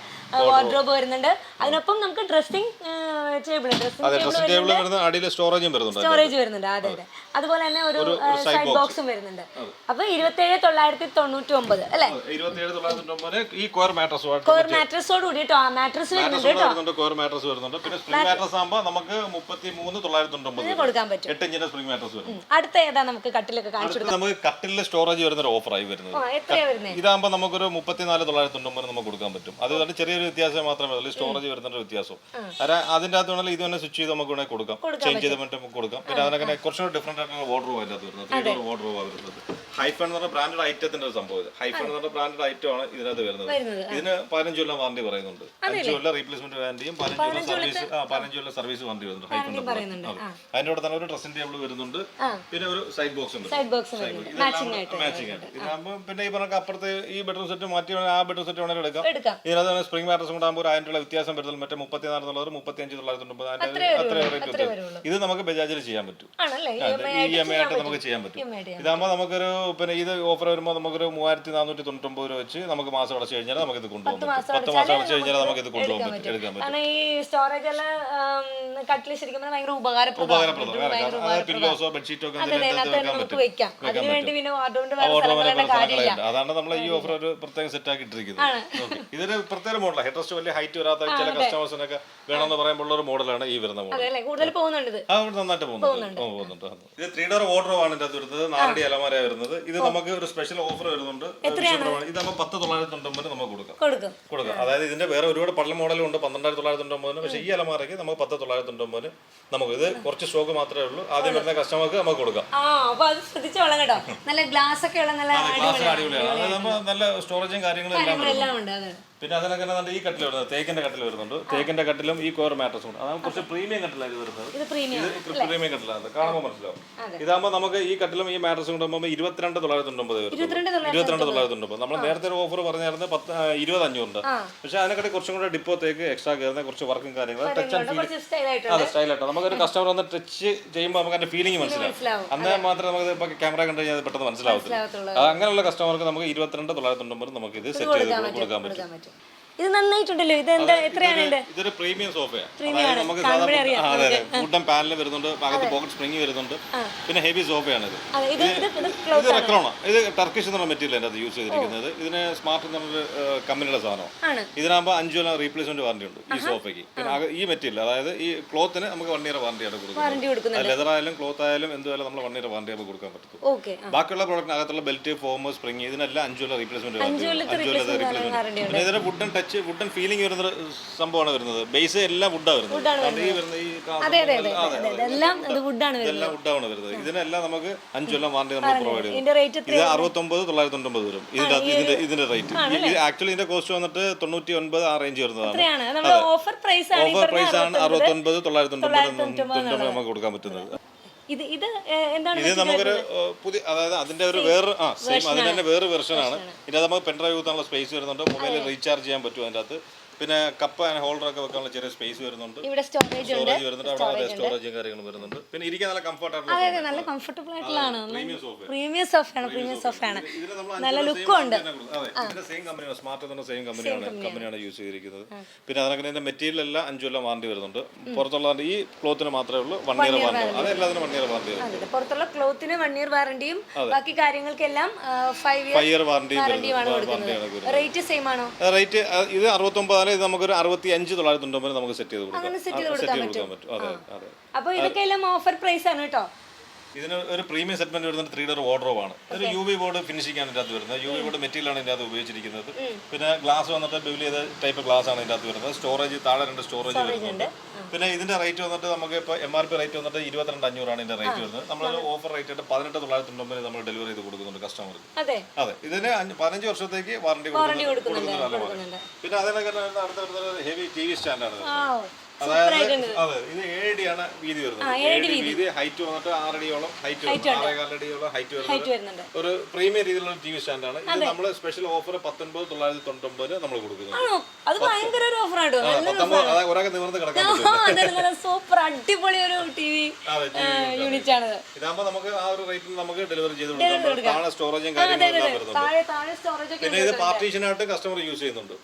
വാർഡ്രോബ് വരുന്നുണ്ട്. അതിനൊപ്പം നമുക്ക് ഡ്രസ്സിംഗ് ടേബിൾ ഡ്രസ്സിംഗ് ടേബിൾ വരുന്നുണ്ട്. സ്റ്റോറേജും വരുന്നുണ്ട്. സ്റ്റോറേജ് വരുന്നുണ്ട്. അതെ അതെ. അതുപോലെ തന്നെ ഒരു സൈഡ് ബോക്സും വരുന്നുണ്ട്. അപ്പൊ ഇരുപത്തേഴ് തൊള്ളായിരത്തി തൊണ്ണൂറ്റി ഒമ്പത് അല്ലെ ഈ കോർ മാട്രസ് കോർ മാട്രസോട് ആ മാട്രസ് വരുന്നുണ്ട് കോർ മാട്രസ് വരുന്നുണ്ട് പിന്നെ സ്പ്രിംഗ് മാട്രസ് ആകുമ്പോൾ നമുക്ക് മുപ്പത്തി മൂന്ന് തൊള്ളായിരത്തി കൊടുക്കാൻ പറ്റും. എട്ട് ഇഞ്ചിന്റെ സ്പ്രിംഗ് മാട്രസ് വരും അടുത്ത ഏതാ നമുക്ക് കട്ടിലൊക്കെ കാണിച്ചു നമുക്ക് കട്ടിലിൽ സ്റ്റോറേജ് വരുന്ന ഒരു ഓഫറായി വരുന്നത്. ഇതാകുമ്പോൾ നമുക്കൊരു മുപ്പത്തിനാല് തൊള്ളായിരത്തി തൊണ്ണൂറ് നമുക്ക് കൊടുക്കാൻ പറ്റും. അത് കൊണ്ട് ചെറിയൊരു വ്യത്യാസം മാത്രമേ ഉള്ളൂ. സ്റ്റോറേജ് വരുന്ന വ്യത്യാസം കാരണം അതിന്റെ അകത്ത് വേണമെങ്കിൽ ഇത് തന്നെ സ്വിച്ച് ചെയ്ത് നമുക്ക് വേണമെങ്കിൽ കൊടുക്കാം. ചേഞ്ച് ചെയ്ത് മറ്റും നമുക്ക് കൊടുക്കാം. പിന്നെ അതിനൊക്കെ കുറച്ചുകൂടി ഡിഫറെന്റ് ആയിട്ടുള്ള വാർഡ്രോബ് അതിന്റെ അകത്ത് വരുന്നത് ത്രീ ഡോർ വരുന്നത്. ഹൈഫൺ എന്ന് പറഞ്ഞ ബ്രാൻഡഡ് ഐറ്റത്തിന്റെ ഒരു സംഭവം ഇത്. ഹൈഫൺ എന്ന് പറഞ്ഞ ബ്രാൻഡഡ് ഐറ്റം ആണ് ഇതിനകത്ത് വരുന്നത്. വരുന്നത്, ഇതിന് പതിനഞ്ച് കൊല്ലം വാറണ്ടി പറയുന്നുണ്ട്. അഞ്ച് കൊല്ലം റീപ്ലേസ്മെന്റ് വാറണ്ടിയും പതിനഞ്ച് കൊല്ലം സർവീസ് ആ പതിനഞ്ച് കൊല്ലം സർവീസ് വാറണ്ടി വരുന്നുണ്ട്. ഹൈഫൺ പറയുന്നുണ്ട്. അതിന്റെ കൂടെ തന്നെ ഒരു ഡ്രസ്സിംഗ് ടേബിൾ വരുന്നുണ്ട്. പിന്നെ ഒരു സൈഡ് ബോക്സ് ഉണ്ട്. സൈഡ് ബോക്സ് വരുന്നുണ്ട്. മാച്ചിങ് ആയിട്ട് മാച്ചിങ് ആയിട്ട്. ഇതാകുമ്പോൾ പിന്നെ ഈ പറഞ്ഞ അപ്പുറത്ത് ഈ ബെഡ്റൂം സെറ്റ് മാറ്റി ആ ബെഡ്റൂം സെറ്റ് വേണമെങ്കിൽ എടുക്കാം. എടുക്കാം. ഇതിനകത്ത് സ്പ്രിംഗ് മാട്രസ് കൂടെ ആകുമ്പോൾ ഒരു ആയിരം രൂപ വ്യത്യാസം വരുന്നത് മറ്റേ മുപ്പത്തിനാല് എന്നുള്ളത് മുപ്പത്തി അഞ്ച് തൊള്ളായിരത്തി തൊണ്ണൂറ് അതിന്റെ അത്രയും റേറ്റ് വ്യത്യാസം ഇത് നമുക്ക് ബജാജിൽ ചെയ്യാൻ പറ്റും. ആണല്ലേ? ഇ എം ഐ ആയിട്ട് നമുക്ക് ചെയ്യാൻ പറ്റും. EMI ചെയ്യാം. ഇതാകുമ്പോൾ നമുക്കൊരു പിന്നെ ഇത് ഓഫർ വരുമ്പോൾ നമുക്കൊരു മൂവായിരത്തി നാനൂറ്റി തൊണ്ണൂറ്റൊമ്പത് രൂപ വെച്ച് നമുക്ക് മാസം അടച്ചു കഴിഞ്ഞാൽ നമുക്ക് ഇത് കൊണ്ടുപോകാൻ പറ്റും. മാസം പത്ത് മാസം അടച്ചു കഴിഞ്ഞാൽ നമുക്ക് ഇത് കൊണ്ടുപോകാൻ എടുക്കാൻ പറ്റും. എടുക്കാൻ പറ്റും. കാരണം ഈ സ്റ്റോറേജ് എല്ലാം കട്ടിൽ ശരിക്കും ഭയങ്കര ഉപകാരപ്രദമാണ്. പില്ലോസോ ബെഡ്ഷീറ്റോ ഒക്കെ വെക്കാം. അതിനുവേണ്ടി പിന്നെ സ്ഥലങ്ങളുണ്ട് അതാണ് നമ്മൾ ഈ ഓഫർ ഒരു പ്രത്യേക സെറ്റ് ആക്കി ഇട്ടിരിക്കുന്നത്. ഇതൊരു പ്രത്യേക മോഡലാണ് ഹെഡ് റെസ്റ്റ് വലിയ ഹൈറ്റ് വരാത്ത ചില കസ്റ്റമേഴ്സിനൊക്കെ വേണമെന്ന് പറയുമ്പോൾ ഒരു മോഡലാണ് ഈ വരുന്ന മോഡൽ കൂടുതൽ പോകുന്നുണ്ട് നന്നായിട്ട് പോകുന്നുണ്ട്. ഓ, പോകുന്നുണ്ട്. ഇത് ത്രീ ഡോർ വാർഡ്രോബ് ആണ് ഇതിനകത്ത് വരുന്നത്. നാലടി അലമാര വരുന്നത്. ഇത് നമുക്ക് ഒരു സ്പെഷ്യൽ ഓഫർ വരുന്നുണ്ട്. ഇത് നമ്മൾ പത്ത് തൊള്ളായിരത്തി തൊണ്ണൂറ്റി നമുക്ക് കൊടുക്കാം. കൊടുക്കും. കൊടുക്കാം. അതായത് ഇതിന്റെ വേറെ ഒരുപാട് പള്ള മോഡലും ഉണ്ട്. പന്ത്രണ്ടായിരത്തി തൊള്ളായിരത്തി തൊണ്ണൂറ് പക്ഷേ ഈ അലമാരയ്ക്ക് നമുക്ക് പത്ത് തൊള്ളായിരത്തി തൊണ്ണൂറ് നമുക്ക് ഇത് കുറച്ച് സ്റ്റോക്ക് മാത്രമേ ഉള്ളൂ. ആദ്യം വരുന്ന കസ്റ്റമർക്ക് നമുക്ക് കൊടുക്കാം. ആ അപ്പൊ അത് ശ്രദ്ധിച്ചോളാം കേട്ടോ. നല്ല ഗ്ലാസ് ഒക്കെ ഉള്ള നല്ല അടിപൊളിയാണ്. നല്ല സ്റ്റോറേജും കാര്യങ്ങളും എല്ലാം ഉണ്ട് പിന്നെ അതിനൊക്കെ തന്നെ ഈ കട്ടിൽ വരുന്നത് തേക്കിന്റെ കട്ടിൽ വരുന്നുണ്ട്. തേക്കിന്റെ കട്ടിലും ഈ കോർ മാട്രസും ഉണ്ട്. അതാണ് കുറച്ച് പ്രീമിയം കട്ടിലാണ് ഇത് വരുന്നത്. ഇത് പ്രീമിയം കട്ടിലാണ് കാണുമ്പോൾ മനസ്സിലാവും. ഇതാകുമ്പോൾ നമുക്ക് ഈ കട്ടിലും ഈ മാട്രസും കൊണ്ട് ആകുമ്പോൾ ഇരുപത്തിരണ്ട് തൊള്ളായിരത്തി തൊണ്ണൂറ് ഇരുപത്തിരണ്ട് തൊള്ളായിരത്തി തൊണ്ണൂറ് നമ്മൾ നേരത്തെ ഒരു ഓഫർ പറഞ്ഞായിരുന്നു പത്ത് ഇരുപത് അഞ്ഞൂറ് പക്ഷെ അതിനെക്കാട്ടി കുറച്ചും കൂടെ ഡിപ്പോ തേക്ക് എക്സ്ട്രാ കയറുന്ന കുറച്ച് വർക്കും കാര്യങ്ങളും ടച്ച് ആൻഡ് ഫീൽ അതെ സ്റ്റൈലായിട്ട് നമുക്കൊരു കസ്റ്റമർ വന്ന് ടച്ച് ചെയ്യുമ്പോൾ നമുക്ക് അതിന്റെ ഫീലിംഗ് മനസ്സിലാവും. അന്നേരം മാത്രമേ നമുക്ക് ഇപ്പൊ ക്യാമറ കണ്ടു കഴിഞ്ഞാൽ അത് പെട്ടെന്ന് മനസ്സിലാവത്തില്ല അങ്ങനെയുള്ള കസ്റ്റമർക്ക് നമുക്ക് ഇരുപത്തിരണ്ട് തൊള്ളായിരത്തി തൊണ്ണൂറ് നമുക്ക് ഇത് സെറ്റ് ചെയ്ത് കൊടുക്കാൻ പറ്റും. ഇത് നന്നായിട്ടുണ്ടല്ലോ. ഇത് എന്താ എത്രയാണ് ഇതിന്റെ ഇതൊരു പ്രീമിയം സോഫയാണ് കാണുമ്പോഴേ അറിയാം അതെ അതെ. പാനൽ വരുന്നുണ്ട് അകത്ത് പോക്കറ്റ് സ്പ്രിംഗ് വരുന്നുണ്ട്. പിന്നെ ഹെവി സോഫയാണ് ഇത് ഇത് ഇത് ഇത് ഇത് റെക്രോണ ഇത് ടർക്കിഷ് എന്നുള്ള മെറ്റീരിയൽ അതിനകത്ത് യൂസ് ചെയ്തിരിക്കുന്നത്. ഇതിന് സ്മാർട്ട് എന്നുള്ള കമ്പനിയുടെ സാധനമാണ്. ഇതിനാകുമ്പോൾ അഞ്ചു കൊല്ലം റീപ്ലേസ്മെന്റ് വാറണ്ടി ഉണ്ട് ഈ സോഫയ്ക്ക്. പിന്നെ ഈ മെറ്റീരിയൽ അതായത് ഈ ക്ലോത്തിന് നമുക്ക് വൺ ഇയർ വാറണ്ടി ആണ് കൊടുക്കുന്നത്. വാറണ്ടി ലെതർ ആയാലും ക്ലോത്ത് ആയാലും എന്തുമായാലും നമ്മൾ വൺ ഇയർ വാറണ്ടി നമുക്ക് കൊടുക്കാൻ പറ്റും ബാക്കിയുള്ള പ്രോഡക്റ്റിനകത്തുള്ള ബെൽറ്റ് ഫോം സ്പ്രിംഗ് ഇതിനെല്ലാം അഞ്ചു കൊല്ലം റീപ്ലേസ്മെന്റ് അഞ്ചു കൊല്ലത്തെ റീപ്ലേസ്മെന്റ് പിന്നെ ഇതിന് വുഡൻ ടച്ച് വുഡൻ ഫീലിംഗ് വരുന്ന സംഭവമാണ് വരുന്നത്. ബേസ് എല്ലാം വുഡാണ് വരുന്നത്. അതുകൊണ്ട് ഈ വരുന്ന ഈ കാ- അതെ അതെ അതെ അതെ, അതെ ഇതെല്ലാം ഇത് വുഡാണ് വരുന്നത്. ഇതെല്ലാം വുഡാണ് വരുന്നത്. ഇതിനെല്ലാം നമുക്ക് അഞ്ചു കൊല്ലം വാറണ്ടി നമ്മൾ പ്രൊവൈഡ് ചെയ്യും ഇതിന്റെ റേറ്റ് എത്ര ഇത് അറുപത്തൊമ്പത് തൊള്ളായിരത്തി ഒമ്പത് വരും ഇതിന്റെ ഇതിന്റെ ഇതിന്റെ റേറ്റ് ആക്ച്വലി ഇതിന്റെ കോസ്റ്റ് വന്നിട്ട് തൊണ്ണൂറ്റി ഒൻപത് ആ റേഞ്ച് വരുന്നതാണ്. ഓഫർ ആണ് പ്രൈസ് ആണ് അറുപത്തൊൻപത് തൊള്ളായിരത്തി ഒമ്പത് നമുക്ക് കൊടുക്കാൻ പറ്റുന്നത്. ഇത് ഇത് എന്താണ് ഇത് നമുക്കൊരു പുതിയ അതായത് അതിന്റെ ഒരു വേറെ ആ സെയിം അതിന്റെ തന്നെ വേറെ വെർഷൻ ആണ്. ഇതിനകത്ത് നമുക്ക് പെൻഡ്രൈവ് കുത്താനുള്ള സ്പേസ് വരുന്നുണ്ട്. മൊബൈൽ റീചാർജ് ചെയ്യാൻ പറ്റും അതിന്റെ അകത്ത് പിന്നെ കപ്പ് ആൻഡ് ഹോൾഡർ ഒക്കെ വെക്കാനുള്ള ചെറിയ സ്പേസ് വരുന്നുണ്ട്. ഇവിടെ സ്റ്റോറേജ് ഉണ്ട്. സ്റ്റോറേജ് വരുന്നുണ്ട്. അവിടെ സ്റ്റോറേജും കാര്യങ്ങളും വരുന്നുണ്ട്. പിന്നെ ഇരിക്കാൻ നല്ല കംഫർട്ടബിൾ അതെ അതെ നല്ല കംഫർട്ടബിൾ ആയിട്ടുള്ളതാണ്. പ്രീമിയം സോഫ പ്രീമിയം സോഫയാണ് പ്രീമിയം സോഫയാണ് ആണ് നല്ല ലുക്ക് ഉണ്ട്. അതെ ഇതിന്റെ സെയിം കമ്പനിയാണ് സ്മാർട്ട് എന്ന സെയിം കമ്പനിയാണ് കമ്പനിയാണ് യൂസ് ചെയ്തിരിക്കുന്നത്. പിന്നെ അതിനൊക്കെ ഇതിന്റെ മെറ്റീരിയൽ എല്ലാം അഞ്ചു കൊല്ലം വാറണ്ടി വരുന്നുണ്ട്. പുറത്തുള്ള ഈ ക്ലോത്തിന് മാത്രമേ ഉള്ളൂ വൺ ഇയർ വാറണ്ടി അതെ എല്ലാത്തിനും വൺ ഇയർ വാറണ്ടി പുറത്തുള്ള ക്ലോത്തിന് വൺ ഇയർ വാറണ്ടിയും ബാക്കി കാര്യങ്ങൾക്കെല്ലാം five year five year warranty വാറണ്ടിയുമാണ് കൊടുക്കുന്നത്. റേറ്റ് സെയിം ആണോ? റേറ്റ് ഇത് അറുപത്തൊമ്പതാണ് ഇത് നമുക്കൊരു അറുപത്തി അഞ്ച് തൊള്ളായിരത്തി തൊണ്ണൂറ് നമുക്ക് സെറ്റ് ചെയ്ത് കൊടുക്കാം. അങ്ങനെ സെറ്റ് ചെയ്ത് കൊടുക്കാൻ പറ്റും. അതെ അതെ. അപ്പോൾ ഇതൊക്കെ എല്ലാം ഓഫർ പ്രൈസ് ആണ് കേട്ടോ. ഇതിന് ഒരു പ്രീമിയം സെഗ്മെന്റ് വരുന്നത് ത്രീ ഡോർ വാർഡ്രോബ് ആണ്. ഒരു യു വി ബോർഡ് ഫിനിഷിംഗ് ആണ് ഇതിന്റെ അകത്ത് വരുന്നത് യു വി ബോർഡ് മെറ്റീരിയലാണ് അകത്ത് ഉപയോഗിച്ചിരിക്കുന്നത്. പിന്നെ ഗ്ലാസ് വന്നിട്ട് ബിൽ ചെയ്ത ടൈപ്പ് ഗ്ലാസ് ആണ് ഇതിനകത്ത് അകത്ത് വരുന്നത്. സ്റ്റോറേജ് താഴെ രണ്ട് സ്റ്റോറേജ് വരുന്നുണ്ട്. പിന്നെ ഇതിന്റെ റേറ്റ് വന്നിട്ട് നമുക്ക് ഇപ്പോൾ എം ആർ പി റേറ്റ് വന്നിട്ട് ഇരുപത്തിരണ്ട് അഞ്ഞൂറാണ് ഇതിന്റെ റേറ്റ് വരുന്നത്. നമ്മൾ ഓഫർ റേറ്റ് ആയിട്ട് പതിനെട്ട് തൊള്ളായിരത്തി തൊണ്ണൂറ് നമ്മൾ ഡെലിവറി ചെയ്ത് കൊടുക്കുന്നുണ്ട് കസ്റ്റമർക്ക് അതെ. അതെ. ഇതിന് പതിനഞ്ച് വർഷത്തേക്ക് വാറണ്ടി കൊടുക്കുന്നുണ്ട്. പിന്നെ തന്നെ അടുത്ത ഹെവി ടി വി സ്റ്റാൻഡാണ് അതായത് അതെ ഇത് വീതി വരുന്നത്. ഏഴടി വീതി. ഹൈറ്റ് വന്നിട്ട് ആറടിയോളം ഹൈറ്റ് ആറേകാലടിയോളം ഹൈറ്റ് വരുന്നത്. ഒരു പ്രീമിയം രീതിയിലുള്ള ടി വി സ്റ്റാൻഡാണ് ഇത് നമ്മൾ സ്പെഷ്യൽ ഓഫർ പത്തൊൻപത് തൊള്ളായിരത്തി തൊണ്ണൂറ്റൊമ്പതിന് നമ്മൾ കൊടുക്കുന്നത്. അത് ഭയങ്കര ഒരു ഓഫർ ഒരാൾക്ക് നിവർന്ന് കിടക്കാൻ സൂപ്പർ അടിപൊളി ഒരു ടി വി അതെ യൂണിറ്റ് ആണ്. ഇതാകുമ്പോൾ നമുക്ക് ആ ഒരു റേറ്റിൽ നമുക്ക് ഡെലിവറി ചെയ്ത് കൊടുക്കാം. താഴെ സ്റ്റോറേജും കാര്യങ്ങളും പിന്നെ ഇത് പാർട്ടീഷനായിട്ട് കസ്റ്റമർ യൂസ് ചെയ്യുന്നുണ്ട്.